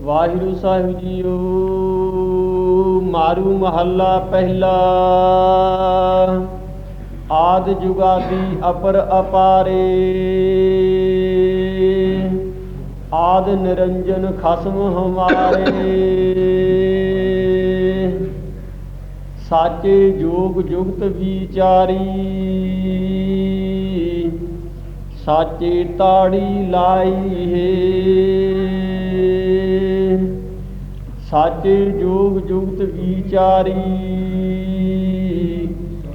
ਵਾਹਿਗੁਰੂ ਸਾਹਿਬ JIO, ਮਾਰੂ ਮਹੱਲਾ ਪਹਿਲਾ। ਆਦ ਜੁਗਾਦੀ ਅਪਰ ਅਪਾਰੇ। ਆਦ ਨਿਰੰਜਨ ਖਸਮ ਹਮਾਰੇ। ਸਾਚੇ ਜੋਗ ਜੁਗਤ ਵਿਚਾਰੀ। ਸਾਚੇ ਤਾੜੀ ਲਾਈ ਹੈ। ਸਾਚੇ ਜੋਗ ਜੁਗਤ ਵਿਚਾਰੀ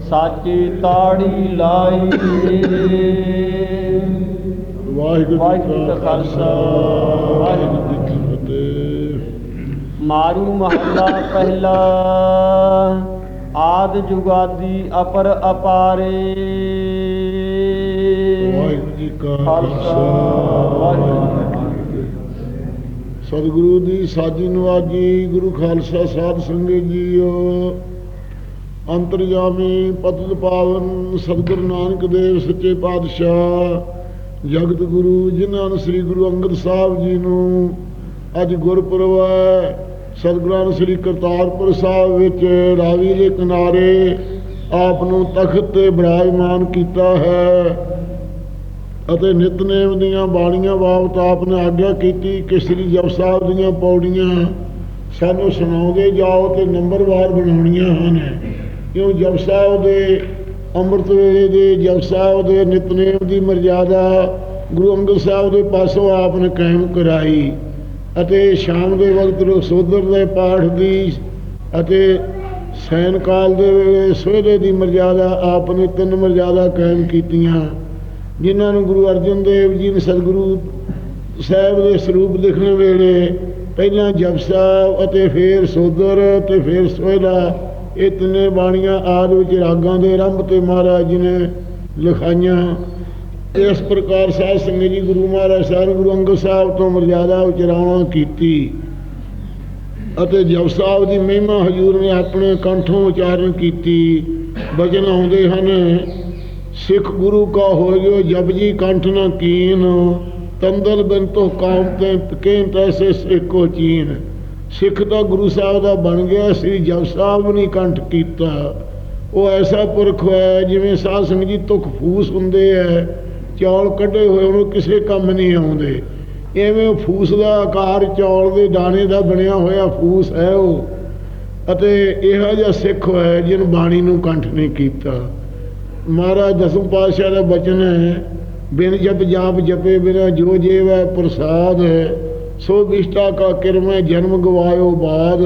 ਸਾਚੇ ਤਾੜੀ ਲਾਈ ਵਾਹਿਗੁਰੂ ਵਾਹਿਗੁਰੂ ਜੀ ਕਾ ਖਾਲਸਾ, ਵਾਹਿਗੁਰੂ ਜੀ ਕੀ ਫਤਿਹ। ਮਾਰੂ ਮਹੱਲਾ ਪਹਿਲਾ ਆਦ ਜੁਗਾਦੀ ਅਪਰ ਅਪਾਰੇ। ਵਾਹਿਗੁਰੂ ਜੀ ਕਾ ਖਾਲਸਾ, ਵਾਹਿਗੁਰੂ। ਸਤਿਗੁਰੂ ਦੀ ਸਾਜੀ ਨਵਾਜੀ, ਗੁਰੂ ਖਾਲਸਾ ਸਾਧ ਸੰਗਤ ਜੀਓ। ਅੰਤਰਜਾਮੀ ਪਤਿਤ ਪਾਵਨ ਸਤਿਗੁਰੂ ਨਾਨਕ ਦੇਵ ਸੱਚੇ ਪਾਤਸ਼ਾਹ, ਜਗਤ ਗੁਰੂ, ਜਿਨ੍ਹਾਂ ਨੇ ਸ੍ਰੀ ਗੁਰੂ ਅੰਗਦ ਸਾਹਿਬ ਜੀ ਨੂੰ ਅੱਜ ਗੁਰਪੁਰਬ ਹੈ, ਸਤਿਗੁਰਾਂ ਸ੍ਰੀ ਕਰਤਾਰਪੁਰ ਸਾਹਿਬ ਵਿੱਚ ਰਾਵੀ ਦੇ ਕਿਨਾਰੇ ਆਪ ਨੂੰ ਤਖਤ ਤੇ ਬਿਰਾਜਮਾਨ ਕੀਤਾ ਹੈ। ਅਤੇ ਨਿਤਨੇਮ ਦੀਆਂ ਬਾਣੀਆਂ ਬਾਬਤ ਆਪ ਨੇ ਆਗਿਆ ਕੀਤੀ ਕਿ ਸ੍ਰੀ ਜਪ ਸਾਹਿਬ ਦੀਆਂ ਪੌੜੀਆਂ ਸਾਨੂੰ ਸੁਣਾਉਂਦੇ ਜਾਓ ਤੇ ਨੰਬਰਵਾਰ ਬਣਾਉਣੀਆਂ ਹਨ। ਕਿਉਂ ਜਪ ਸਾਹਿਬ ਦੇ, ਅੰਮ੍ਰਿਤ ਵੇਲੇ ਦੇ ਜਪ ਸਾਹਿਬ ਦੇ ਨਿਤਨੇਮ ਦੀ ਮਰਜ਼ਾਦਾ ਗੁਰੂ ਅੰਗਦ ਸਾਹਿਬ ਦੇ ਪਾਸੋਂ ਆਪ ਨੇ ਕਾਇਮ ਕਰਾਈ ਅਤੇ ਸ਼ਾਮ ਦੇ ਵਕਤ ਰਸੋਦਰ ਦੇ ਪਾਠ ਦੀ ਅਤੇ ਸੈਨ ਕਾਲ ਦੇ ਵੇਲੇ ਸਵੇਰੇ ਦੀ ਮਰਜ਼ਾਦਾ ਆਪ ਨੇ ਤਿੰਨ ਮਰਜ਼ਾਦਾ ਕਾਇਮ ਕੀਤੀਆਂ। ਜਿਨ੍ਹਾਂ ਨੂੰ ਗੁਰੂ ਅਰਜਨ ਦੇਵ ਜੀ ਨੇ ਸਤਿਗੁਰੂ ਸਾਹਿਬ ਦੇ ਸਰੂਪ ਲਿਖਣ ਵੇਲੇ ਪਹਿਲਾਂ ਜਪ ਸਾਹਿਬ ਅਤੇ ਫਿਰ ਸੋਦਰ ਤੇ ਫਿਰ ਸੋਇਲਾ, ਇਹ ਤਿੰਨੇ ਬਾਣੀਆਂ ਆਦ ਵਿੱਚ ਰਾਗਾਂ ਦੇ ਆਰੰਭ ਤੇ ਮਹਾਰਾਜ ਜੀ ਨੇ ਲਿਖਾਈਆਂ। ਇਸ ਪ੍ਰਕਾਰ ਸਾਧ ਸੰਗਤ ਜੀ ਗੁਰੂ ਮਹਾਰਾਜ ਸਾਹਿਬ, ਗੁਰੂ ਅੰਗਦ ਸਾਹਿਬ ਤੋਂ ਮਰਜ਼ਾਦਾ ਉਚਰਾਉਣਾ ਕੀਤੀ। ਅਤੇ ਜਪ ਸਾਹਿਬ ਦੀ ਮਹਿਮਾ ਹਜੂਰ ਨੇ ਆਪਣੇ ਕੰਠੋਂ ਉਚਾਰਨ ਕੀਤੀ। ਬਚਨ ਆਉਂਦੇ ਹਨ। ਸਿੱਖ ਗੁਰੂ ਕਾ ਹੋਇਓ, ਜਪ ਜੀ ਕੰਠ ਨ ਕੀਨ। ਤੰਦਲ ਬਿਨ ਤੋ ਕਾਮ ਤੇ, ਕੇਨ ਤੈਸੇ ਸੇਕੋ ਚੀਨ। ਸਿੱਖ ਤਾਂ ਗੁਰੂ ਸਾਹਿਬ ਦਾ ਬਣ ਗਿਆ, ਸ੍ਰੀ ਜਪ ਸਾਹਿਬ ਨਹੀਂ ਕੰਠ ਕੀਤਾ। ਉਹ ਐਸਾ ਪੁਰਖ ਹੈ ਜਿਵੇਂ ਸਾਧ ਸੰਗਤ ਜੀ ਤੁਖ ਫੂਸ ਹੁੰਦੇ ਐ, ਚੌਲ ਕੱਢੇ ਹੋਏ ਉਹਨੂੰ ਕਿਸੇ ਕੰਮ ਨਹੀਂ ਆਉਂਦੇ। ਐਵੇਂ ਫੂਸ ਦਾ ਆਕਾਰ ਚੌਲ ਦੇ ਦਾਣੇ ਦਾ ਬਣਿਆ ਹੋਇਆ ਫੂਸ ਹੈ ਉਹ। ਅਤੇ ਇਹੋ ਜਿਹਾ ਸਿੱਖ ਹੈ ਜਿਹਨੂੰ ਬਾਣੀ ਨੂੰ ਕੰਠ ਨਹੀਂ ਕੀਤਾ। ਮਹਾਰਾਜ ਦਸਮ ਪਾਤਸ਼ਾਹ ਦਾ ਬਚਨ ਹੈ, ਬਿਨ ਜਪ ਜਾਪ ਜਪੇ ਬਿਨਾ ਜੋ ਜੀਵੈ ਪ੍ਰਸਾਦ ਸੋ ਵਿਸ਼ਟਾ ਕਾ ਕਿਰਮੈ ਜਨਮ ਗਵਾਇਓ ਬਾਦ।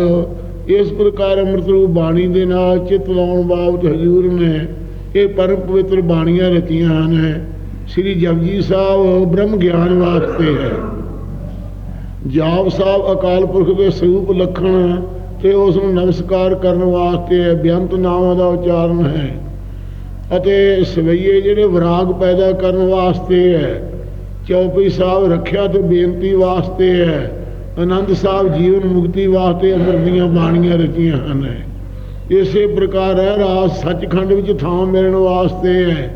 ਇਸ ਪ੍ਰਕਾਰ ਅੰਮ੍ਰਿਤ ਰੂਪ ਬਾਣੀ ਦੇ ਨਾਲ ਚਿਤ ਲਾਉਣ ਬਾਬਤ ਹਜੂਰ ਨੇ ਇਹ ਪਰਮ ਪਵਿੱਤਰ ਬਾਣੀਆਂ ਰਚੀਆਂ ਹਨ। ਸ੍ਰੀ ਜਪਜੀ ਸਾਹਿਬ ਬ੍ਰਹਮ ਗਿਆਨ ਵਾਸਤੇ ਹੈ। ਜਾਪ ਸਾਹਿਬ ਅਕਾਲ ਪੁਰਖ ਦੇ ਸਰੂਪ ਲਖਣ ਤੇ ਉਸ ਨੂੰ ਨਮਸਕਾਰ ਕਰਨ ਵਾਸਤੇ ਹੈ ਬੇਅੰਤ ਨਾਮਾਂ ਦਾ ਉਚਾਰਨ ਹੈ। ਅਤੇ ਸਵਈਏ ਜਿਹੜੇ ਵਿਰਾਗ ਪੈਦਾ ਕਰਨ ਵਾਸਤੇ ਹੈ ਚੌਪੀ ਸਾਹਿਬ ਰੱਖਿਆ ਤੇ ਬੇਨਤੀ ਵਾਸਤੇ ਹੈ, ਆਨੰਦ ਸਾਹਿਬ ਜੀਵਨ ਮੁਕਤੀ ਵਾਸਤੇ ਅੰਦਰ ਦੀਆਂ ਬਾਣੀਆਂ ਰਚੀਆਂ ਹਨ। ਇਸੇ ਪ੍ਰਕਾਰ ਹੈ, ਰਾਜ ਸੱਚਖੰਡ ਵਿੱਚ ਥਾਂ ਮਿਲਣ ਵਾਸਤੇ ਹੈ।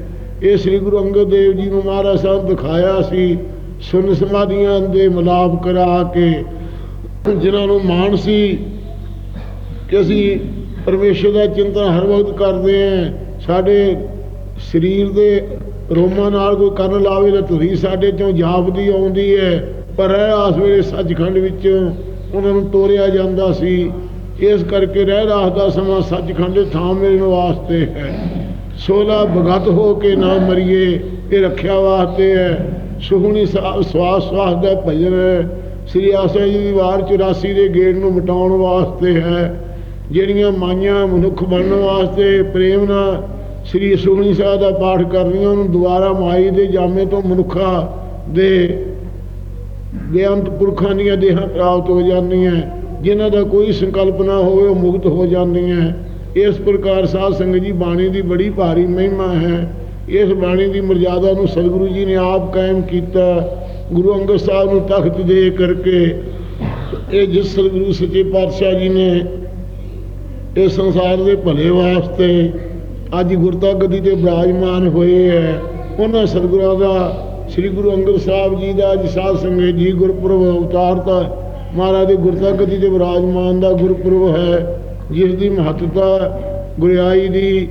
ਇਹ ਸ੍ਰੀ ਗੁਰੂ ਅੰਗਦ ਦੇਵ ਜੀ ਨੂੰ ਮਹਾਰਾਜ ਸਾਹਿਬ ਦਿਖਾਇਆ ਸੀ, ਸੁਨ ਸਮਾਧੀਆਂ ਦੇ ਮਿਲਾਪ ਕਰਾ ਕੇ, ਜਿਨ੍ਹਾਂ ਨੂੰ ਮਾਣ ਸੀ ਕਿ ਅਸੀਂ ਪਰਮੇਸ਼ਰ ਦਾ ਚਿੰਤਨ ਹਰ ਵਕਤ ਕਰਦੇ ਹਾਂ। ਸਾਡੇ ਸਰੀਰ ਦੇ ਰੋਮਾਂ ਨਾਲ ਕੋਈ ਕਰਨ ਲਾਵੇ ਤਾਂ ਧੁਰੀ ਸਾਡੇ ਚੋਂ ਜਾਪਦੀ ਆਉਂਦੀ ਹੈ। ਪਰ ਇਹ ਆਸ ਵੇਲੇ ਸੱਚਖੰਡ ਵਿੱਚੋਂ ਉਹਨਾਂ ਨੂੰ ਤੋਰਿਆ ਜਾਂਦਾ ਸੀ। ਇਸ ਕਰਕੇ ਰਹਿ ਰਾਸ ਦਾ ਸਮਾਂ ਸੱਚਖੰਡ ਥਾਂ ਮਿਲਣ ਵਾਸਤੇ ਹੈ। ਸੋਲਾ ਭਗਤ ਹੋ ਕੇ ਨਾ ਮਰੀਏ, ਇਹ ਰੱਖਿਆ ਵਾਸਤੇ ਹੈ। ਸੁਹਣੀ ਸਵਾਸ ਸਵਾਸ ਦਾ ਭਜਨ ਹੈ। ਸ੍ਰੀ ਆਸਾ ਜੀ ਦੀ ਵਾਰ 84 ਦੇ ਗੇੜ ਨੂੰ ਮਿਟਾਉਣ ਵਾਸਤੇ ਹੈ। ਜਿਹੜੀਆਂ ਮਾਈਆਂ ਮਨੁੱਖ ਬਣਨ ਵਾਸਤੇ ਪ੍ਰੇਮ ਨਾਲ ਸ੍ਰੀ ਸੁਖਣੀ ਸਾਹਿਬ ਦਾ ਪਾਠ ਕਰਨੀਆਂ ਉਹਨੂੰ ਦੁਬਾਰਾ ਮਾਈ ਦੇ ਜਾਮੇ ਤੋਂ ਮਨੁੱਖਾ ਦੇ ਬੇਅੰਤ ਪੁਰਖਾਂ ਦੀਆਂ ਦੇਹਾਂ ਪ੍ਰਾਪਤ ਹੋ ਜਾਂਦੀਆਂ, ਜਿਨ੍ਹਾਂ ਦਾ ਕੋਈ ਸੰਕਲਪ ਨਾ ਹੋਵੇ, ਉਹ ਮੁਕਤ ਹੋ ਜਾਂਦੀਆਂ। ਇਸ ਪ੍ਰਕਾਰ ਸਾਧ ਸੰਗਤ ਜੀ, ਬਾਣੀ ਦੀ ਬੜੀ ਭਾਰੀ ਮਹਿਮਾ ਹੈ। ਇਸ ਬਾਣੀ ਦੀ ਮਰਜ਼ਾਦਾ ਨੂੰ ਸਤਿਗੁਰੂ ਜੀ ਨੇ ਆਪ ਕਾਇਮ ਕੀਤਾ। ਗੁਰੂ ਅੰਗਦ ਸਾਹਿਬ ਨੂੰ ਤਖਤ ਦੇ ਕਰਕੇ ਇਹ ਜਿਸ ਸਤਿਗੁਰੂ ਸੱਚੇ ਪਾਤਸ਼ਾਹ ਜੀ ਨੇ ਇਸ ਸੰਸਾਰ ਦੇ ਭਲੇ ਵਾਸਤੇ ਅੱਜ ਗੁਰਤਾ ਗੱਦੀ ਤੇ ਬਿਰਾਜਮਾਨ ਹੋਏ ਹੈ। ਉਹਨਾਂ ਸਤਿਗੁਰਾਂ ਦਾ ਸ੍ਰੀ ਗੁਰੂ ਅੰਗਦ ਸਾਹਿਬ ਜੀ ਦਾ ਅੱਜ ਸਾਧ ਸੰਗਤ ਜੀ ਗੁਰਪੁਰਬ ਅਵਤਾਰ ਮਹਾਰਾਜ ਦੇ ਗੁਰਤਾ ਗੱਦੀ ਦੇ ਵਿਰਾਜਮਾਨ ਦਾ ਗੁਰਪੁਰਬ ਹੈ, ਜਿਸ ਦੀ ਮਹੱਤਤਾ ਗੁਰਿਆਈ ਦੀ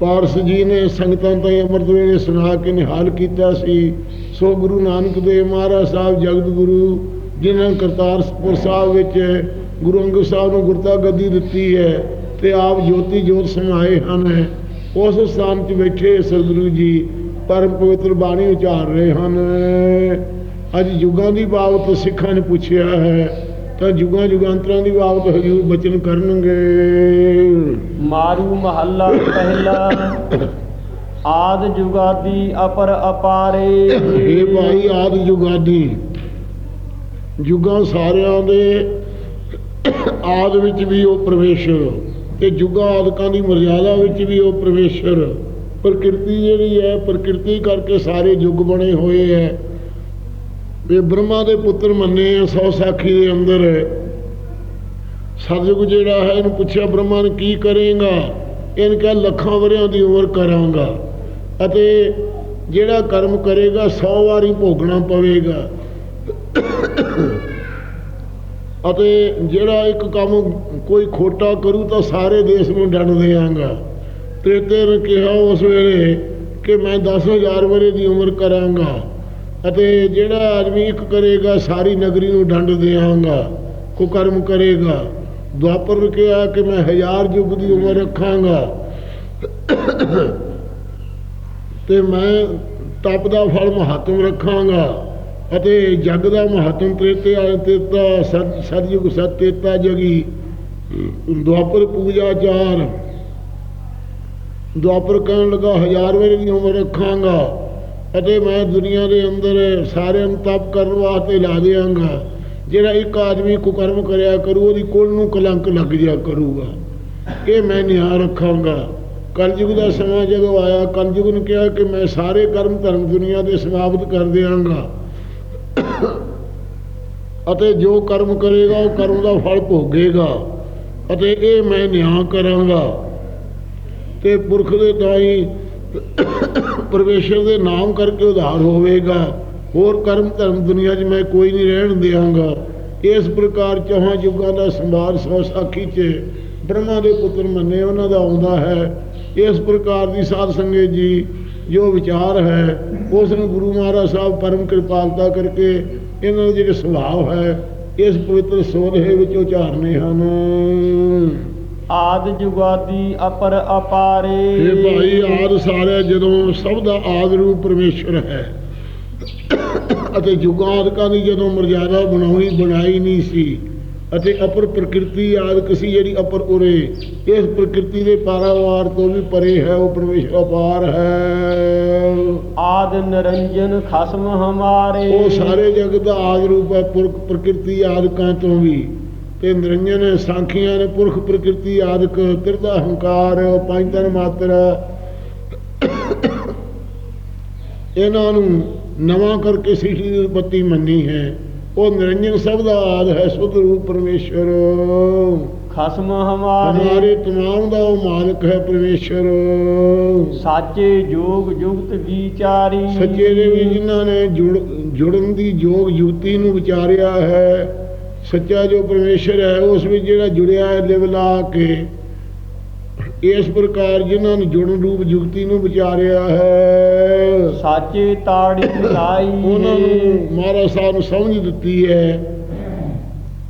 ਪਾਰਸ ਜੀ ਨੇ ਸੰਗਤਾਂ ਤਾਈਂ ਅੰਮ੍ਰਿਤ ਵੇਲੇ ਸੁਣਾ ਕੇ ਨਿਹਾਲ ਕੀਤਾ ਸੀ। ਸੋ ਗੁਰੂ ਨਾਨਕ ਦੇਵ ਮਹਾਰਾਜ ਸਾਹਿਬ ਜਗਤ ਗੁਰੂ, ਜਿਨ੍ਹਾਂ ਕਰਤਾਰਪੁਰ ਸਾਹਿਬ ਵਿੱਚ ਗੁਰੂ ਅੰਗਦ ਸਾਹਿਬ ਨੂੰ ਗੁਰਤਾ ਗੱਦੀ ਦਿੱਤੀ ਹੈ ਤੇ ਆਪ ਜੋਤੀ ਜੋਤ ਸਮਾਏ ਹਨ। ਉਸ ਸਥਾਨ 'ਚ ਬੈਠੇ ਸਤਿਗੁਰੂ ਜੀ ਪਰਮ ਪਵਿੱਤਰ ਬਾਣੀ ਉਚਾਰ ਰਹੇ ਹਨ। ਅੱਜ ਯੁੱਗਾਂ ਦੀ ਬਾਬਤ ਸਿੱਖਾਂ ਨੇ ਪੁੱਛਿਆ ਹੈ ਤਾਂ ਯੁੱਗਾਂ ਯੁਗਾਂਤਰਾਂ ਦੀ ਬਾਬਤ ਹਜੂਰ ਬਚਨ ਕਰਨਗੇ। ਮਾਰੂ ਮਹੱਲਾ ਪਹਿਲਾ ਆਦ ਜੁਗਾਦੀ ਅਪਰ ਅਪਾਰੇ। ਇਹ ਭਾਈ ਆਦ ਜੁਗਾਦੀ ਜੁਗਾਂ ਸਾਰਿਆਂ ਦੇ ਆਦ ਵਿੱਚ ਵੀ ਉਹ ਪਰਮੇਸ਼ਰ ਤੇ ਜੁਗਾਂ ਆਦਿਕਾਂ ਦੀ ਮਰਜ਼ਾਦਾ ਵਿੱਚ ਵੀ ਉਹ ਪਰਮੇਸ਼ਰ ਪ੍ਰਕਿਰਤੀ ਜਿਹੜੀ ਹੈ, ਪ੍ਰਕਿਰਤੀ ਕਰਕੇ ਸਾਰੇ ਯੁੱਗ ਬਣੇ ਹੋਏ ਹੈ। ਇਹ ਬ੍ਰਹਮਾ ਦੇ ਪੁੱਤਰ ਮੰਨੇ ਆ, ਸੌ ਸਾਖੀ ਦੇ ਅੰਦਰ। ਸਤਿਗੁਰ ਜਿਹੜਾ ਹੈ, ਇਹਨੂੰ ਪੁੱਛਿਆ, ਬ੍ਰਹਮਾ ਨੇ ਕੀ ਕਰੇਗਾ? ਇਹਨੇ ਕਿਹਾ, ਲੱਖਾਂ ਵਰਿਆਂ ਦੀ ਉਮਰ ਕਰਾਂਗਾ। ਅਤੇ ਜਿਹੜਾ ਕਰਮ ਕਰੇਗਾ 100 ਵਾਰੀ ਭੋਗਣਾ ਪਵੇਗਾ। ਅਤੇ ਜਿਹੜਾ ਇੱਕ ਕੰਮ ਕੋਈ ਖੋਟਾ ਕਰੂ ਤਾਂ ਸਾਰੇ ਦੇਸ਼ ਨੂੰ ਡੰਡ ਦੇਵਾਂਗਾ। ਤ੍ਰੇਤੇ ਨੇ ਕਿਹਾ ਉਸ ਵੇਲੇ ਕਿ ਮੈਂ 10000 ਵਰੇ ਦੀ ਉਮਰ ਕਰਾਂਗਾ ਅਤੇ ਜਿਹੜਾ ਆਦਮੀ ਇੱਕ ਕਰੇਗਾ, ਸਾਰੀ ਨਗਰੀ ਨੂੰ ਡੰਡ ਦੇਵਾਂਗਾ ਕੋ ਕਰਮ ਕਰੇਗਾ। ਦੁਆਪਰ ਨੇ ਕਿਹਾ ਕਿ ਮੈਂ ਹਜ਼ਾਰ ਯੁੱਗ ਦੀ ਉਮਰ ਰੱਖਾਂਗਾ। ਤੇ ਮੈਂ ਤਪ ਦਾ ਫਲ ਮਹਾਤਮ ਰੱਖਾਂਗਾ। ਅਤੇ ਜਗ ਦਾ ਮਹੱਤਵ ਤ੍ਰੇਤੇ ਆਏ ਤੇਤਾ ਸਤ ਸਤਯੁਗ ਸਤ ਤੇਤਾ ਜਗੀ ਦੁਆਪਰ ਪੂਜਾ ਚਾਰ ਦੁਆਪਰ ਕਹਿਣ ਲੱਗਾ ਹਜ਼ਾਰ ਵੇਲੇ ਦੀ ਉਮਰ ਰੱਖਾਂਗਾ ਅਤੇ ਮੈਂ ਦੁਨੀਆ ਦੇ ਅੰਦਰ ਸਾਰਿਆਂ ਨੂੰ ਤਪ ਕਰਨ ਵਾਸਤੇ ਲਾ ਦਿਆਂਗਾ ਜਿਹੜਾ ਇੱਕ ਆਦਮੀ ਕੁਕਰਮ ਕਰਿਆ ਕਰੂ ਉਹਦੀ ਕੁੱਲ ਨੂੰ ਕਲੰਕ ਲੱਗ ਜਾ ਕਰੂਗਾ। ਇਹ ਮੈਂ ਨਿਆਂ ਰੱਖਾਂਗਾ। ਕਲਯੁਗ ਦਾ ਸਮਾਂ ਜਦੋਂ ਆਇਆ ਕਲਯੁਗ ਨੇ ਕਿਹਾ ਕਿ ਮੈਂ ਸਾਰੇ ਕਰਮ ਧਰਮ ਦੁਨੀਆ ਦੇ ਸਮਾਪਤ ਕਰ ਦਿਆਂਗਾ। ਅਤੇ ਜੋ ਕਰਮ ਕਰੇਗਾ, ਉਹ ਕਰਮ ਦਾ ਫਲ ਭੋਗੇਗਾ ਅਤੇ ਇਹ ਮੈਂ ਨਿਆਂ ਕਰਾਂਗਾ। ਤੇ ਪੁਰਖ ਦੇ ਤਾਈ ਪਰਮੇਸ਼ਰ ਦੇ ਨਾਮ ਕਰਕੇ ਉਧਾਰ ਹੋਵੇਗਾ। ਹੋਰ ਕਰਮ ਧਰਮ ਦੁਨੀਆ 'ਚ ਮੈਂ ਕੋਈ ਨਹੀਂ ਰਹਿਣ ਦਿਆਂਗਾ। ਇਸ ਪ੍ਰਕਾਰ ਚੌਹਾਂ ਯੁੱਗਾਂ ਦਾ ਸੰਭਾਰ ਸੌ ਸਾਖੀ 'ਚ ਬ੍ਰਹਮਾ ਦੇ ਪੁੱਤਰ ਮੰਨੇ ਉਹਨਾਂ ਦਾ ਆਉਂਦਾ ਹੈ। ਇਸ ਪ੍ਰਕਾਰ ਦੀ ਸਾਧ ਸੰਗਤ ਜੀ, ਜੋ ਵਿਚਾਰ ਹੈ, ਉਸ ਨੂੰ ਗੁਰੂ ਮਹਾਰਾਜ ਸਾਹਿਬ ਪਰਮ ਕਿਰਪਾਲਤਾ ਕਰਕੇ ਇਹਨਾਂ ਦੇ ਜਿਹੜੇ ਸੁਭਾਅ ਹੈ ਇਸ ਪਵਿੱਤਰ ਸੋਧੇ ਵਿੱਚ ਉਚਾਰਨੇ ਹਨ। ਆਦ ਜੁਗਾਦੀ ਅਪਰ ਅਪਾਰੇ। ਇਹ ਭਾਈ ਆਦ ਸਾਰੇ ਜਦੋਂ ਸਭ ਦਾ ਆਦ ਰੂਪ ਪਰਮੇਸ਼ਰ ਹੈ ਅਤੇ ਜੁਗਾਦਕਾਂ ਦੀ ਜਦੋਂ ਮਰਜ਼ਾਦਾ ਬਣਾਉਣੀ ਬਣਾਈ ਨਹੀਂ ਸੀ ਅਤੇ ਅਪਰ ਪ੍ਰਕਿਰਤੀ ਆਦਿਕ ਸੀ ਜਿਹੜੀ ਅਪਰ ਉਰੇ ਇਸ ਪ੍ਰਕਿਰਤੀ ਦੇ ਪਾਰਾਵਾਰ ਤੋਂ ਵੀ ਪਰੇ ਹੈ ਉਹ ਪਰਮੇਸ਼ਰ ਅਪਾਰ ਹੈ। ਆਦ ਨਿਰੰਜਨ ਖਸਮ ਹਮਾਰੇ। ਉਹ ਸਾਰੇ ਜਗਤ ਦਾ ਆਦ ਰੂਪ ਹੈ ਪੁਰਖ ਪ੍ਰਕਿਰਤੀ ਆਦਿਕਾਂ ਤੋਂ ਵੀ। ਤੇ ਨਿਰੰਜਨ ਸਾਖੀਆਂ ਨੇ ਪੁਰਖ ਪ੍ਰਕਿਰਤੀ ਆਦਿਕ ਤਿਰਦਾ ਹੰਕਾਰ ਪੰਜ ਤਨ ਮਾਤਰ। ਇਹਨਾਂ ਨੂੰ ਨਵਾਂ ਕਰਕੇ ਸ੍ਰਿਸ਼ਟੀ ਦੀ ਉਤਪਤੀ ਮੰਨੀ ਹੈ। ਉਹ ਨਿਰੰਜਨ ਸਭ ਦਾ ਆਦ ਹੈ ਸੁਧ ਰੂਪ ਪਰਮੇਸ਼ਰ। ਖਸਮ ਹਮਾਰੇ। ਹਮਾਰੇ ਤਮਾਮ ਦਾ ਉਹ ਮਾਲਕ ਹੈ ਪਰਮੇਸ਼ਰ। ਸਾਚੇ ਜੋਗ ਜੁਗਤ ਵਿਚਾਰੀ। ਸੱਚੇ ਦੇ ਵੀ ਜਿਨ੍ਹਾਂ ਨੇ ਜੁੜ ਜੁੜਨ ਦੀ ਯੋਗ ਯੁਕਤੀ ਨੂੰ ਵਿਚਾਰਿਆ ਹੈ ਸੱਚਾ ਜੋ ਪਰਮੇਸ਼ਰ ਹੈ ਉਸ ਵਿੱਚ ਜਿਹੜਾ ਜੁੜਿਆ ਹੈ ਲਿਵ ਲਾ ਕੇ ਇਸ ਪ੍ਰਕਾਰ ਜਿਨ੍ਹਾਂ ਨੇ ਜੁੜਨ ਰੂਪ ਯੁਕਤੀ ਨੂੰ ਵਿਚਾਰਿਆ ਹੈ। ਸਾਚੇ ਤਾੜੀ ਲਾਈ ਉਹਨਾਂ ਨੂੰ ਮਹਾਰਾਜ ਸਾਹਿਬ ਨੂੰ ਸਮਝ ਦਿੱਤੀ ਹੈ